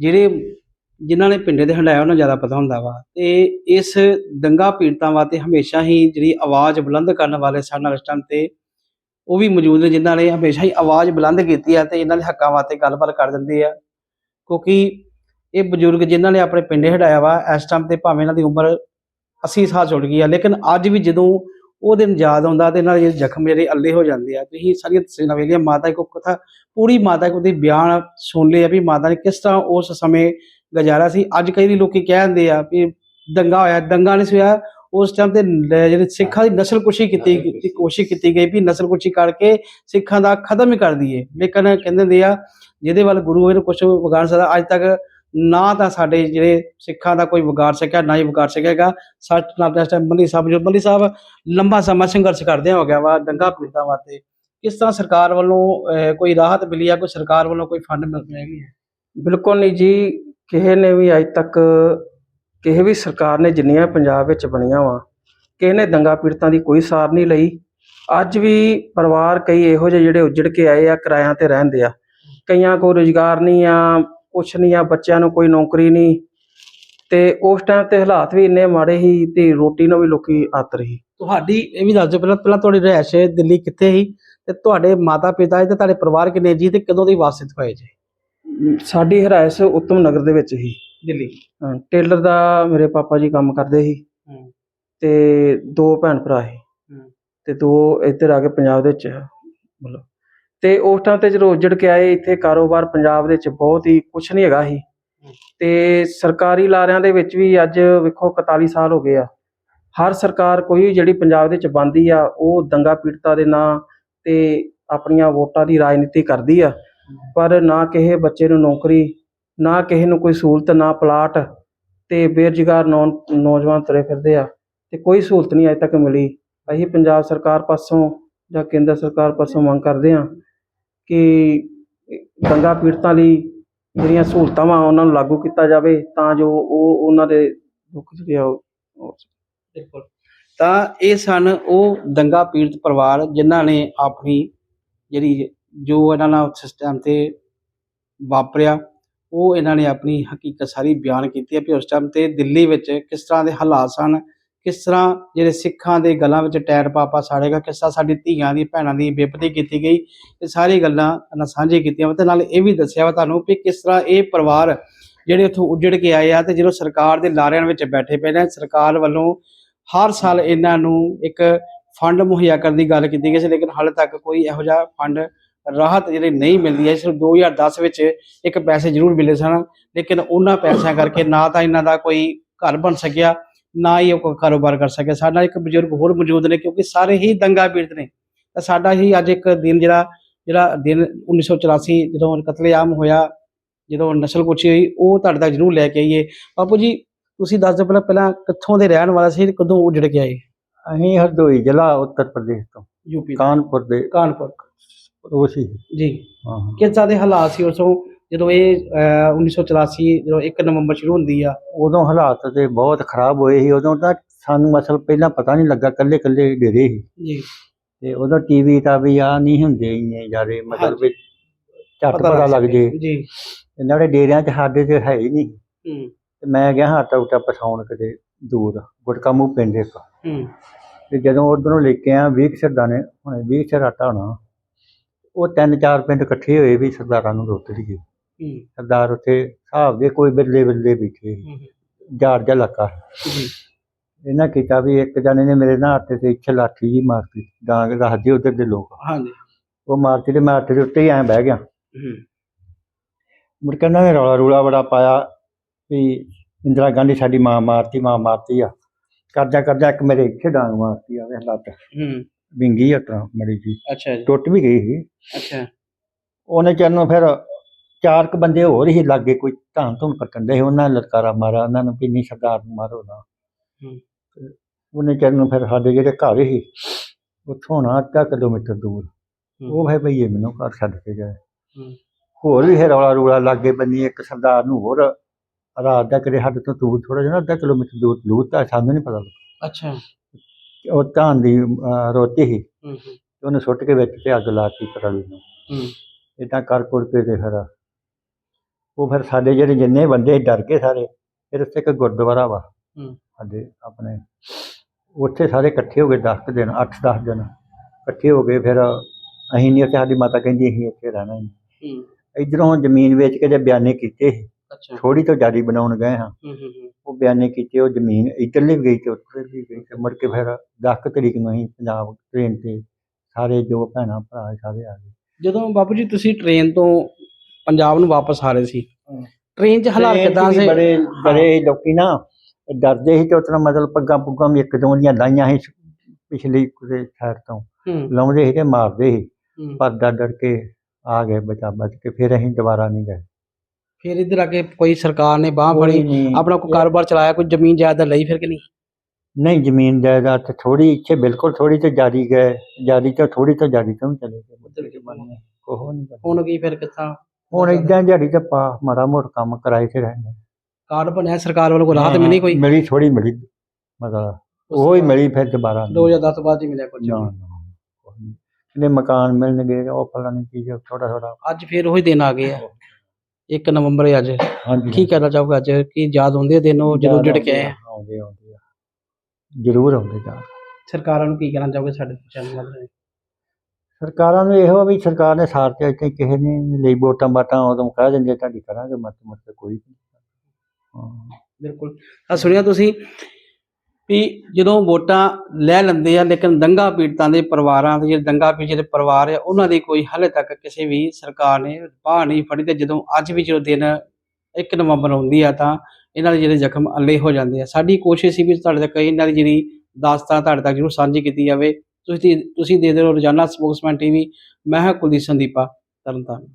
ਜਿਹੜੇ ਜਿਨ੍ਹਾਂ ਨੇ ਪਿੰਡੇ ਦੇ ਹੰਡਾਇਆ ਉਹਨਾਂ ਨੂੰ ਜ਼ਿਆਦਾ ਪਤਾ ਹੁੰਦਾ ਵਾ। ਤੇ ਇਸ ਦੰਗਾ ਪੀੜਤਾਂ ਵਾਸਤੇ ਹਮੇਸ਼ਾ ਹੀ ਜਿਹੜੀ ਆਵਾਜ਼ ਬੁਲੰਦ ਕਰਨ ਵਾਲੇ ਸਾਡੇ ਨਾਲ ਇਸ ਟਾਈਮ ਤੇ ਉਹ ਵੀ ਮੌਜੂਦ ਨੇ, ਜਿਨ੍ਹਾਂ ਨੇ ਹਮੇਸ਼ਾ ਹੀ ਆਵਾਜ਼ ਬੁਲੰਦ ਕੀਤੀ ਆ ਤੇ ਇਹਨਾਂ ਦੇ ਹੱਕਾਂ ਵਾਸਤੇ ਗੱਲਬਾਤ ਕਰ ਦਿੰਦੇ ਆ। ਕਿਉਂਕਿ ਇਹ ਬਜ਼ੁਰਗ ਜਿਨ੍ਹਾਂ ਨੇ ਆਪਣੇ ਪਿੰਡੇ ਹਟਾਇਆ ਵਾ, ਇਸ ਟਾਈਮ ਤੇ ਭਾਵੇਂ ਇਹਨਾਂ ਦੀ ਉਮਰ 80 ਸਾਲ ਛੁੱਟ ਗਈ ਆ, ਲੇਕਿਨ ਅੱਜ ਵੀ ਜਦੋਂ ਉਹ ਦਿਨ ਯਾਦ ਆਉਂਦਾ ਤੇ ਇਹਨਾਂ ਦੇ ਜ਼ਖਮ ਜਿਹੜੇ ਅੱਲੇ ਹੋ ਜਾਂਦੇ ਆ, ਤੁਸੀਂ ਸਾਰੀਆਂ ਤਸਵੀਰਾਂ ਵੇਖ ਲਿਆ ਮਾਤਾ ਕੋ ਕਥਾ, ਪੂਰੀ ਮਾਤਾ ਕੋ ਦੀ ਬਿਆਨ ਸੁਣ ਲਏ ਆ ਵੀ ਮਾਤਾ ਨੇ ਕਿਸ ਤਰ੍ਹਾਂ ਉਸ ਸਮੇਂ ਗੁਜ਼ਾਰਾ ਸੀ। ਅੱਜ ਕਈ ਵੀ ਲੋਕੀ ਕਹਿੰਦੇ ਆ ਵੀ ਦੰਗਾ ਹੋਇਆ, ਦੰਗਾ ਨਹੀਂ ਸੀ ਹੋਇਆ ਉਸ ਟਾਈਮ ਤੇ ਜਿਹੜੇ ਸਿੱਖਾਂ ਦੀ ਨਸਲਕੁਸ਼ੀ ਕੀਤੀ ਕੀਤੀ ਕੋਸ਼ਿਸ਼ ਕੀਤੀ ਗਈ ਵੀ ਨਸਲਕੁਸ਼ੀ ਕਰਕੇ ਸਿੱਖਾਂ ਦਾ ਖਤਮ ਹੀ ਕਰ ਦਈਏ। ਲੇਕਿਨ ਕਹਿੰਦੇ ਹੁੰਦੇ ਆ ਜਿਹਦੇ ਵੱਲ ਗੁਰੂ ਇਹਨੂੰ ਕੁਝ ਵਿਗਾੜ ਸਕਦਾ ਅੱਜ ਤੱਕ ਨਾ ਤਾਂ ਸਾਡੇ ਜਿਹੜੇ ਸਿੱਖਾਂ ਦਾ ਕੋਈ ਵਿਗਾੜ ਸਕਿਆ ਨਾ ਹੀ ਵਿਗਾੜ ਸਕਿਆਗਾ ਸੱਚ ਨਾਲ ਦਾ ਟਾਈਮ ਮੱਲੀ ਸਾਹਿਬ ਜੋ ਮੱਲੀ ਸਾਹਿਬ ਲੰਬਾ ਸਮਾਂ ਸੰਘਰਸ਼ ਕਰਦੇ ਹੋ ਗਿਆ ਵਾ ਦੰਗਾ ਪੀੜਤਾਂ ਵਾਸਤੇ। ਕਿਸ ਤਰ੍ਹਾਂ ਸਰਕਾਰ ਵੱਲੋਂ ਕੋਈ ਰਾਹਤ ਮਿਲੀ ਆ ਕੋਈ ਸਰਕਾਰ ਵੱਲੋਂ ਕੋਈ ਫੰਡ ਮਿਲ ਹੈਗੀ ਹੈ ਬਿਲਕੁਲ ਨਹੀਂ ਜੀ ਕਿਸੇ ਨੇ ਵੀ ਅੱਜ ਤੱਕ ਕਿਸੇ ਵੀ ਸਰਕਾਰ ਨੇ ਜਿੰਨੀਆਂ ਪੰਜਾਬ ਵਿੱਚ ਬਣੀਆਂ ਵਾ ਕਿਸੇ ਨੇ ਦੰਗਾ ਪੀੜਤਾਂ ਦੀ ਕੋਈ ਸਾਰ ਨਹੀਂ ਲਈ। ਅੱਜ ਵੀ ਪਰਿਵਾਰ ਕਈ ਇਹੋ ਜਿਹੇ ਜਿਹੜੇ ਉੱਜੜ ਕੇ ਆਏ ਆ ਕਿਰਾਇਆਂ ਤੇ ਰਹਿੰਦੇ ਆ। ਕਈਆਂ ਕੋਲ ਰੁਜ਼ਗਾਰ ਨਹੀਂ ਆ ਕੁਛ ਨਹੀਂ ਆ ਬੱਚਿਆਂ ਨੂੰ ਕੋਈ ਨੌਕਰੀ ਨਹੀਂ। ਤੇ ਉਸ ਟਾਈਮ ਤੇ ਹਾਲਾਤ ਵੀ ਇੰਨੇ ਮਾੜੇ ਸੀ ਤੇ ਰੋਟੀ ਨੂੰ ਵੀ ਲੋਕੀ ਆਤ ਰਹੀ। ਤੁਹਾਡੀ ਇਹ ਵੀ ਦੱਸ ਦਿਓ ਪਹਿਲਾਂ ਪਹਿਲਾਂ ਤੁਹਾਡੀ ਰਿਹਾਇਸ਼ ਦਿੱਲੀ ਕਿੱਥੇ ਸੀ? ਤੇ ਤੁਹਾਡੇ ਮਾਤਾ ਪਿਤਾ ਤੇ ਤੁਹਾਡੇ ਪਰਿਵਾਰ ਕਿੰਨੇ ਜੀ ਤੇ ਕਦੋਂ ਦੀ ਵਾਸਿਤ ਹੋਏ ਜੀ? ਸਾਡੀ ਹਰਾਇਸ ਉੱਤਮ ਨਗਰ ਦੇ ਵਿੱਚ ਸੀ ਦਿੱਲੀ? ਹਾਂ, ਟੇਲਰ ਦਾ ਮੇਰੇ ਪਾਪਾ ਜੀ ਕੰਮ ਕਰਦੇ ਸੀ। ਹੂੰ। ਤੇ ਦੋ ਭੈਣ ਭਰਾ ਸੀ। ਹੂੰ। ਤੇ ਦੋ ਇੱਧਰ ਆ ਕੇ ਪੰਜਾਬ ਦੇ ਵਿੱਚ ਮਤਲਬ। ਤੇ ਉਸ ਟਾਈਮ ਤੇ ਜਦੋਂ ਉੱਜੜ ਕੇ ਆਏ ਇੱਥੇ ਕਾਰੋਬਾਰ ਪੰਜਾਬ ਦੇ ਵਿੱਚ ਬਹੁਤ ਹੀ ਕੁਛ ਨਹੀਂ ਹੈਗਾ ਸੀ। ਤੇ ਸਰਕਾਰੀ ਲਾਰਿਆਂ ਦੇ ਵਿੱਚ ਵੀ ਅੱਜ ਵੇਖੋ 41 ਸਾਲ ਹੋ ਗਏ ਆ। ਹਰ ਸਰਕਾਰ ਕੋਈ ਜਿਹੜੀ ਪੰਜਾਬ ਦੇ ਵਿੱਚ ਬੰਦੀ ਆ ਉਹ ਦੰਗਾ ਪੀੜਤਾ ਦੇ ਨਾਂ ਤੇ ਆਪਣੀਆਂ ਵੋਟਾਂ ਦੀ ਰਾਜਨੀਤੀ ਕਰਦੀ ਆ। ਪਰ ਨਾ ਕਿਸੇ ਬੱਚੇ ਨੂੰ ਨੌਕਰੀ ਨਾ ਕਿਸੇ ਨੂੰ ਕੋਈ ਸਹੂਲਤ, ਨਾ ਪਲਾਟ ਤੇ ਬੇਰੁਜ਼ਗਾਰ ਨੌ- ਨੌਜਵਾਨ ਤੁਰੇ ਫਿਰਦੇ ਆ ਤੇ ਕੋਈ ਸਹੂਲਤ ਨਹੀਂ ਅਜੇ ਤੱਕ ਮਿਲੀ। ਅਸੀਂ ਪੰਜਾਬ ਸਰਕਾਰ ਪਾਸੋਂ ਜਾਂ ਕੇਂਦਰ ਸਰਕਾਰ ਪਾਸੋਂ ਮੰਗ ਕਰਦੇ ਆ ਕਿ ਦੰਗਾ ਪੀੜਤਾਂ ਲਈ ਜਿਹੜੀਆਂ ਸਹੂਲਤਾਂ ਵਾ ਉਹਨਾਂ ਨੂੰ ਲਾਗੂ ਕੀਤਾ ਜਾਵੇ ਤਾਂ ਜੋ ਉਹ ਉਹਨਾਂ ਦੇ ਦੁੱਖ ਜਿਹੜੇ ਆ ਉਹ ਬਿਲਕੁਲ। ਤਾਂ ਇਹ ਸਨ ਉਹ ਦੰਗਾ ਪੀੜਤ ਪਰਿਵਾਰ ਜਿਨ੍ਹਾਂ ਨੇ ਆਪਣੀ ਜਿਹੜੀ ਜੋ ਇਹਨਾਂ ਨਾਲ ਸਿਸਟਮ ਤੇ ਵਾਪਰਿਆ ਉਹ ਇਹਨਾਂ ਨੇ ਆਪਣੀ ਹਕੀਕਤ ਸਾਰੀ ਬਿਆਨ ਕੀਤੀ ਹੈ ਵੀ ਉਸ ਟਾਈਮ ਤੇ ਦਿੱਲੀ ਵਿੱਚ ਕਿਸ ਤਰ੍ਹਾਂ ਦੇ ਹਾਲਾਤ ਸਨ, ਕਿਸ ਤਰ੍ਹਾਂ ਜਿਹੜੇ ਸਿੱਖਾਂ ਦੇ ਗਲਾਂ ਵਿੱਚ ਟਾਇਰ ਪਾਪਾ ਸਾੜੇਗਾ ਕਿਸ ਤਰ੍ਹਾਂ ਸਾਡੀ ਧੀਆਂ ਦੀ, ਭੈਣਾਂ ਦੀ ਬੇਪਤੀ ਕੀਤੀ ਗਈ, ਇਹ ਸਾਰੀ ਗੱਲਾਂ ਨਾਲ ਸਾਂਝੇ ਕੀਤੀਆਂ ਵਾ ਤੇ ਨਾਲ ਇਹ ਵੀ ਦੱਸਿਆ ਵਾ ਤੁਹਾਨੂੰ ਵੀ ਕਿਸ ਤਰ੍ਹਾਂ ਇਹ ਪਰਿਵਾਰ ਜਿਹੜੇ ਉੱਥੋਂ ਉੱਜੜ ਕੇ ਆਏ ਆ ਤੇ ਜਦੋਂ ਸਰਕਾਰ ਦੇ ਲਾਰਿਆਂ ਵਿੱਚ ਬੈਠੇ ਪਏ ਨੇ, ਸਰਕਾਰ ਵੱਲੋਂ ਹਰ ਸਾਲ ਇਹਨਾਂ ਨੂੰ ਇੱਕ ਫੰਡ ਮੁਹੱਈਆ ਕਰਨ ਦੀ ਗੱਲ ਕੀਤੀ ਗਈ ਸੀ, ਲੇਕਿਨ ਹਾਲੇ ਤੱਕ ਕੋਈ ਇਹੋ ਜਿਹਾ ਫੰਡ ਰਾਹਤ ਜਿਹੜੀ ਨਹੀਂ ਮਿਲਦੀ ਹੈ ਸਿਰਫ 2010 ਵਿੱਚ ਇੱਕ ਪੈਸੇ ਜ਼ਰੂਰ ਮਿਲੇ ਸਨ ਲੇਕਿਨ ਉਹਨਾਂ ਪੈਸਿਆਂ ਕਰਕੇ ਨਾ ਤਾਂ ਇਹਨਾਂ ਦਾ ਕੋਈ ਘਰ ਬਣ ਸਕਿਆ ਨਾ ਹੀ ਉਹ ਕੋਈ ਕਾਰੋਬਾਰ ਕਰ ਸਕਿਆ। ਸਾਡਾ ਇੱਕ ਬਜ਼ੁਰਗ ਹੋਰ ਮੌਜੂਦ ਨੇ ਕਿਉਂਕਿ ਸਾਰੇ ਹੀ ਦੰਗਾ ਪੀੜਤ ਨੇ। ਤਾਂ ਸਾਡਾ ਹੀ ਅੱਜ ਇੱਕ ਦਿਨ ਜਿਹੜਾ ਜਿਹੜਾ ਦਿਨ 1984 ਜਦੋਂ ਕਤਲੇਆਮ ਹੋਇਆ ਜਦੋਂ ਨਸਲ ਕੁਚੀ ਹੋਈ ਉਹ ਤੁਹਾਡੇ ਤੱਕ ਜ਼ਰੂਰ ਲੈ ਕੇ ਆਈਏ। ਬਾਪੂ ਜੀ ਤੁਸੀਂ ਦੱਸ ਦਿਓ ਪਹਿਲਾਂ ਪਹਿਲਾਂ ਕਿੱਥੋਂ ਦੇ ਰਹਿਣ ਵਾਲਾ ਸੀ ਕਦੋਂ ਉਜੜ ਕੇ ਆਏ? ਅਸੀਂ ਹਰਦੋਈ ਜ਼ਿਲ੍ਹਾ ਉੱਤਰ ਪ੍ਰਦੇਸ਼ ਤੋਂ ਯੂਪੀ ਕਾਨਪੁਰ ਦੇ ਕਾਨਪੁਰ। ਰੋਸੀ। ਜੀ। ਹਾਂ ਤਰ੍ਹਾਂ ਦੇ ਹਾਲਾਤ ਸੀ ਉਸੋਂ? ਜਦੋਂ ਇਹ ਅਹ, 1984 ਜਦੋਂ 1 ਨਵੰਬਰ ਸ਼ੁਰੂ ਹੁੰਦੀ ਆ। ਉਦੋਂ ਹਾਲਾਤ ਤੇ ਬਹੁਤ ਖਰਾਬ ਹੋਏ ਸੀ। ਉਦੋਂ ਤਾਂ ਸਾਨੂੰ ਅਸਲ ਪਹਿਲਾਂ ਪਤਾ ਨਹੀਂ ਲੱਗਾ ਕੱਲੇ ਕੱਲੇ ਡੇਰੇ ਸੀ। ਜੀ। ਤੇ ਉਦੋਂ ਟੀਵੀ ਤਾਂ ਵੀ ਆ ਨਹੀਂ ਹੁੰਦੇ ਇੰਨੇ ਜ਼ਿਆਦੇ ਮਤਲਬ ਵੀ ਝੱਟ ਪਤਾ ਲੱਗ ਜੇ। ਜੀ। ਤੇ ਨਾਲੇ ਡੇਰਿਆਂ 'ਚ ਸਾਡੇ ਤੇ ਹੈ ਹੀ ਨਹੀਂ। ਹੂੰ। ਤੇ ਮੈਂ ਗਿਆ ਹਾਟਾ ਉਟਾ ਪਸਾਉਣ ਕਿਤੇ ਦੂਰ ਗੁਟਕਾਮੂ ਪਿੰਡ ਇੱਕ। ਹੂੰ। ਤੇ ਜਦੋਂ ਉਧਰੋਂ ਲੈ ਕੇ ਆ 20 ਸਰਦਾਨੇ ਹੁਣ 20 ਸਰ ਆਟਾ ਹੋਣਾ। ਉਹ ਤਿੰਨ ਚਾਰ ਪਿੰਡ ਇਕੱਠੇ ਹੋਏ ਵੀ ਸਰਦਾਰਾਂ ਨੂੰ ਰੋਟ ਲਈਏ ਹੂੰ। ਸਰਦਾਰ ਉੱਥੇ ਹਿਸਾਬ ਦੇ ਕੋਈ ਬਿਰਲੇ ਬਿਰਲੇ ਬੈਠੇ ਜਾੜ ਜਾ ਇਲਾਕਾ। ਜੀ। ਇਹਨਾਂ ਕੀਤਾ ਵੀ ਇੱਕ ਜਣੇ ਨੇ ਮੇਰੇ ਨਾਲ ਆਟੇ ਤੇ ਇੱਥੇ ਲਾਠੀ ਜੀ ਮਾਰਤੀ। ਡਾਂਗ ਰੱਖਦੇ ਉਧਰ ਦੇ ਲੋਕ। ਹਾਂਜੀ। ਉਹ ਮਾਰਤੀ ਤੇ ਮੈਂ ਦੇ ਉੱਤੇ ਹੀ ਐਂ ਬਹਿ ਗਿਆ। ਮੁੜ ਕੇ ਨੇ ਰੌਲਾ ਰੂਲਾ ਬੜਾ ਪਾਇਆ ਵੀ ਇੰਦਰਾ ਗਾਂਧੀ ਸਾਡੀ ਮਾਂ ਮਾਰਤੀ ਮਾਂ ਮਾਰਤੀ ਆ। ਕਰਦਾ ਕਰਦਾ ਇੱਕ ਮੇਰੇ ਇੱਥੇ ਡਾਂਗ ਮਾਰਤੀ ਆ ਵੇਖ ਲੱਤ ਹੂੰ। ਵਿੰਗੀ ਤਾਂ ਮੜੀ ਜੀ ਅੱਛਾ ਜੀ। ਟੁੱਟ ਵੀ ਗਈ ਸੀ। ਅੱਛਾ। ਉਹਨੇ ਚਿਰ ਨੂੰ ਫਿਰ ਚਾਰ ਕੁ ਬੰਦੇ ਹੋਰ ਹੀ ਲੱਗੇ ਕੋਈ ਧਾਨ ਧੁਨ ਕੱਟਣ ਦੇ ਉਹਨਾਂ ਨੇ ਲਲਕਾਰਾ ਮਾਰਿਆ। ਉਹਨਾਂ ਨੂੰ ਵੀ ਨਹੀਂ ਸਰਦਾਰ ਨੂੰ ਮਾਰੋ ਨਾ। ਹੂੰ। ਉਹਨੇ ਚਿਰ ਨੂੰ ਫਿਰ ਸਾਡੇ ਜਿਹੜੇ ਘਰ ਸੀ ਉੱਥੋਂ ਨਾ ਅੱਧਾ ਕਿਲੋਮੀਟਰ ਦੂਰ। ਉਹ ਭਾਈ ਭਈਏ ਮੈਨੂੰ ਘਰ ਛੱਡ ਕੇ ਗਏ। ਹੂੰ। ਹੋਰ ਵੀ ਫਿਰ ਰੌਲਾ ਰੂਲਾ ਲੱਗੇ ਬੰਨੀ ਇੱਕ ਸਰਦਾਰ ਨੂੰ ਹੋਰ। ਰਾਤ ਦਾ ਕਰੇ ਸਾਡੇ ਤੋਂ ਦੂਰ ਥੋੜਾ ਜਿਹਾ ਨਾ ਅੱਧਾ ਕਿਲੋਮੀਟਰ ਦੂਰ ਦੂਰ ਤਾਂ ਸਾਨੂੰ ਨਹੀਂ ਪਤਾ ਲੱਗਾ। ਅੱਛਾ। ਉਹ ਧਾਨ ਦੀ ਅਹ, ਰੋਟੀ ਸੀ। ਹੂੰ ਹੂੰ। ਤੇ ਉਹਨੇ ਸੁੱਟ ਕੇ ਵਿੱਚ ਤੇ ਅੱਗ ਲਾਤੀ ਪਰਾਲੀ ਨੂੰ ਹੂੰ। ਇਦਾਂ ਕਰ ਕੁਰ ਕੇ ਤੇ ਫਿਰ ਉਹ ਫਿਰ ਸਾਡੇ ਜਿਹੜੇ ਜਿੰਨੇ ਬੰਦੇ ਸੀ ਡਰ ਗਏ ਸਾਰੇ ਫਿਰ ਉੱਥੇ ਇੱਕ ਗੁਰਦੁਆਰਾ ਵਾ। ਹੂੰ। ਸਾਡੇ ਆਪਣੇ ਉੱਥੇ ਸਾਰੇ ਇਕੱਠੇ ਹੋ ਗਏ 10 ਦਿਨ 8-10 ਦਿਨ। ਇਕੱਠੇ ਹੋ ਗਏ ਫਿਰ ਅਸੀਂ ਨਹੀਂ ਉੱਥੇ ਸਾਡੀ ਮਾਤਾ ਕਹਿੰਦੀ ਅਸੀਂ ਇੱਥੇ ਰਹਿਣਾ ਹੀ ਹੂੰ। ਇਧਰੋਂ ਜ਼ਮੀਨ ਵੇਚ ਕੇ ਜੇ ਬਿਆਨੇ ਕੀਤੇ ਸੀ। ਥੋੜੀ ਤੋਂ ਜਾਰੀ ਬਣਾਉਣ ਗਏ ਹਾਂ। ਉਹ ਬਿਆਨੇ ਕੀਤੇ ਉਹ ਜ਼ਮੀਨ ਇੱਧਰਲੀ ਵੀ ਗਈ ਤੇ ਉੱਧਰ ਵੀ ਗਈ ਤੇ ਮੁੜ ਕੇ ਫਿਰ 10 ਤਰੀਕ ਨੂੰ ਅਸੀਂ ਪੰਜਾਬ ਟ੍ਰੇਨ ਤੇ ਸਾਰੇ ਜੋ ਭੈਣਾਂ ਭਰਾ ਸਾਰੇ ਆ ਗਏ। ਜਦੋਂ ਬਾਪੂ ਜੀ ਤੁਸੀਂ ਟ੍ਰੇਨ ਤੋਂ ਪੰਜਾਬ ਨੂੰ ਵਾਪਸ ਆ ਰਹੇ ਸੀ। ਟ੍ਰੇਨ 'ਚ ਹਾਲਾਤ ਕਿਦਾਂ ਸੀ? ਬੜੇ ਬੜੇ ਲੋਕੀ ਨਾ ਡਰਦੇ ਸੀ ਤੇ ਉਤਨਾ ਮਤਲਬ ਪੱਗਾਂ ਪੁੱਗਾਂ ਵੀ ਇੱਕ ਦੋ ਦੀਆਂ ਲਾਈਆਂ ਸੀ ਪਿਛਲੀ ਕੁਦੇ ਸਾਈਡ ਤੋਂ। ਲਾਉਂਦੇ ਸੀ ਤੇ ਮਾਰਦੇ ਸੀ। ਪਰ ਡਰ ਡਰ ਕੇ ਆ ਗਏ ਬਚਾ ਬਚ ਕੇ ਫਿਰ ਅਸੀਂ ਦੁਬਾਰਾ ਨਹੀਂ ਗਏ। ਫਿਰ ਇੱਧਰ ਆ ਕੇ ਕੋਈ ਸਰਕਾਰ ਨੇ ਬਾਹ ਕੋਈ ਫੜੀ ਨਹੀਂ। ਆਪਣਾ ਕੋਈ ਕਾਰੋਬਾਰ ਚਲਾਇਆ ਕੋਈ ਜ਼ਮੀਨ ਜਾਇਦਾਦ ਲਈ ਫਿਰ ਕਿ ਨਹੀਂ ਨਹੀਂ ਜ਼ਮੀਨ ਜਾਇਦਾਦ ਤੇ ਥੋੜੀ ਇੱਥੇ ਬਿਲਕੁਲ ਥੋੜੀ ਤੇ ਜਾਰੀ ਗਏ ਜਾਰੀ ਤੋਂ ਥੋੜੀ ਤੋਂ ਜਾਰੀ ਤੋਂ ਵੀ ਚਲੇ ਗਏ ਉੱਧਰ ਕੀ ਬਣਿਆ? ਕੋਹ ਨਹੀਂ ਕਰਨਾ। ਹੁਣ ਕੀ ਫਿਰ ਕਿੱਥਾਂ ਹੁਣ ਇਦਾਂ ਦਿਹਾੜੀ ਤੇ ਪਾ ਮਾੜਾ ਮੋਟ ਕੰਮ ਕਰਾਏ ਤੇ ਰਹਿੰਦੇ ਕਾਰਡ ਬਣਿਆ ਸਰਕਾਰ ਵੱਲੋਂ ਕੋਈ ਰਾਹਤ ਮਿਲੀ ਕੋਈ ਮਿਲੀ ਥੋੜੀ ਮਿਲੀ ਮਤਲਬ ਉਹ ਹੀ ਮਿਲੀ ਫਿਰ ਦੁਬਾਰਾ ਨਹੀਂ। 2010 ਤੋਂ ਬਾਅਦ ਹੀ ਮਿਲਿਆ ਕੁਝ ਨਾ ਨਾ ਕੁਛ ਨਹੀਂ। ਕਹਿੰਦੇ ਮਕਾਨ ਮਿਲਣਗੇ ਉਹ ਫਲਾਣੀ ਚੀਜ਼ ਥੋੜਾ ਥੋੜਾ ਅੱਜ ਫਿਰ ਉਹੀ ਦਿਨ ਆ ਗਏ ਆ 1 ਨਵੰਬਰ ਹੈ ਅੱਜ। ਹਾਂਜੀ ਕੀ ਕਹਿਣਾ ਚਾਹੋਗੇ ਅੱਜ? ਕੀ ਯਾਦ ਹੁੰਦੇ ਆ ਦਿਨ ਉਹ ਜਦੋਂ ਜੁੜ ਕੇ ਆਏ ਆ? ਆਉਂਦੇ ਆਉਂਦੇ ਆ। ਜ਼ਰੂਰ ਆਉਂਦੇ ਜਾ ਸਰਕਾਰਾਂ ਨੂੰ ਕੀ ਕਹਿਣਾ ਚਾਹੋਗੇ ਸਾਡੇ ਚੈਨਲ ਵੱਲੋਂ? ਸਰਕਾਰਾਂ ਨੂੰ ਇਹੋ ਆ ਵੀ ਸਰਕਾਰ ਨੇ ਸਾਰ ਤੇ ਇੱਥੇ ਕਿਸੇ ਨੇ ਲਈ ਵੋਟਾਂ ਬਾਟਾਂ ਉਦੋਂ ਕਹਿ ਦਿੰਦੇ ਤੁਹਾਡੀ ਕਰਾਂਗੇ ਮਤ ਮਤ ਕੋਈ ਨਹੀਂ। ਹਾਂ। ਬਿਲਕੁਲ। ਆ ਸੁਣਿਆ ਤੁਸੀਂ ਵੀ ਜਦੋਂ ਵੋਟਾਂ ਲੈ ਲੈਂਦੇ ਆ, ਲੇਕਿਨ ਦੰਗਾ ਪੀੜਤਾਂ ਦੇ ਪਰਿਵਾਰਾਂ ਦੇ, ਜਿਹੜੇ ਦੰਗਾ ਪੀੜਤ ਜਿਹੜੇ ਪਰਿਵਾਰ ਆ, ਉਹਨਾਂ ਦੀ ਕੋਈ ਹਾਲੇ ਤੱਕ ਕਿਸੇ ਵੀ ਸਰਕਾਰ ਨੇ ਬਾਹ ਨਹੀਂ ਫੜੀ ਤੇ ਜਦੋਂ ਅੱਜ ਵੀ ਜਦੋਂ ਦਿਨ 1 ਨਵੰਬਰ ਆਉਂਦੀ ਆ ਤਾਂ ਇਹਨਾਂ ਦੇ ਜਿਹੜੇ ਜ਼ਖਮ ਅੱਲੇ ਹੋ ਜਾਂਦੇ ਆ। ਸਾਡੀ ਕੋਸ਼ਿਸ਼ ਸੀ ਵੀ ਤੁਹਾਡੇ ਤੱਕ ਇਹਨਾਂ ਦੀ ਜਿਹੜੀ ਦਾਸਤਾਨ ਤੁਹਾਡੇ ਤੱਕ ਜ਼ਰੂਰ ਸਾਂਝੀ ਕੀਤੀ ਜਾਵੇ। ਤੁਸੀਂ ਤੁਸੀਂ ਦੇਖਦੇ ਦਿਓ ਰੋਜ਼ਾਨਾ ਸਪੋਕਸਮੈਨ ਟੀਵੀ, ਮੈਂ ਹਾਂ ਕੁਲਦੀਪ ਸੰਦੀਪਾ ਤਰਨਤਾਰਨ।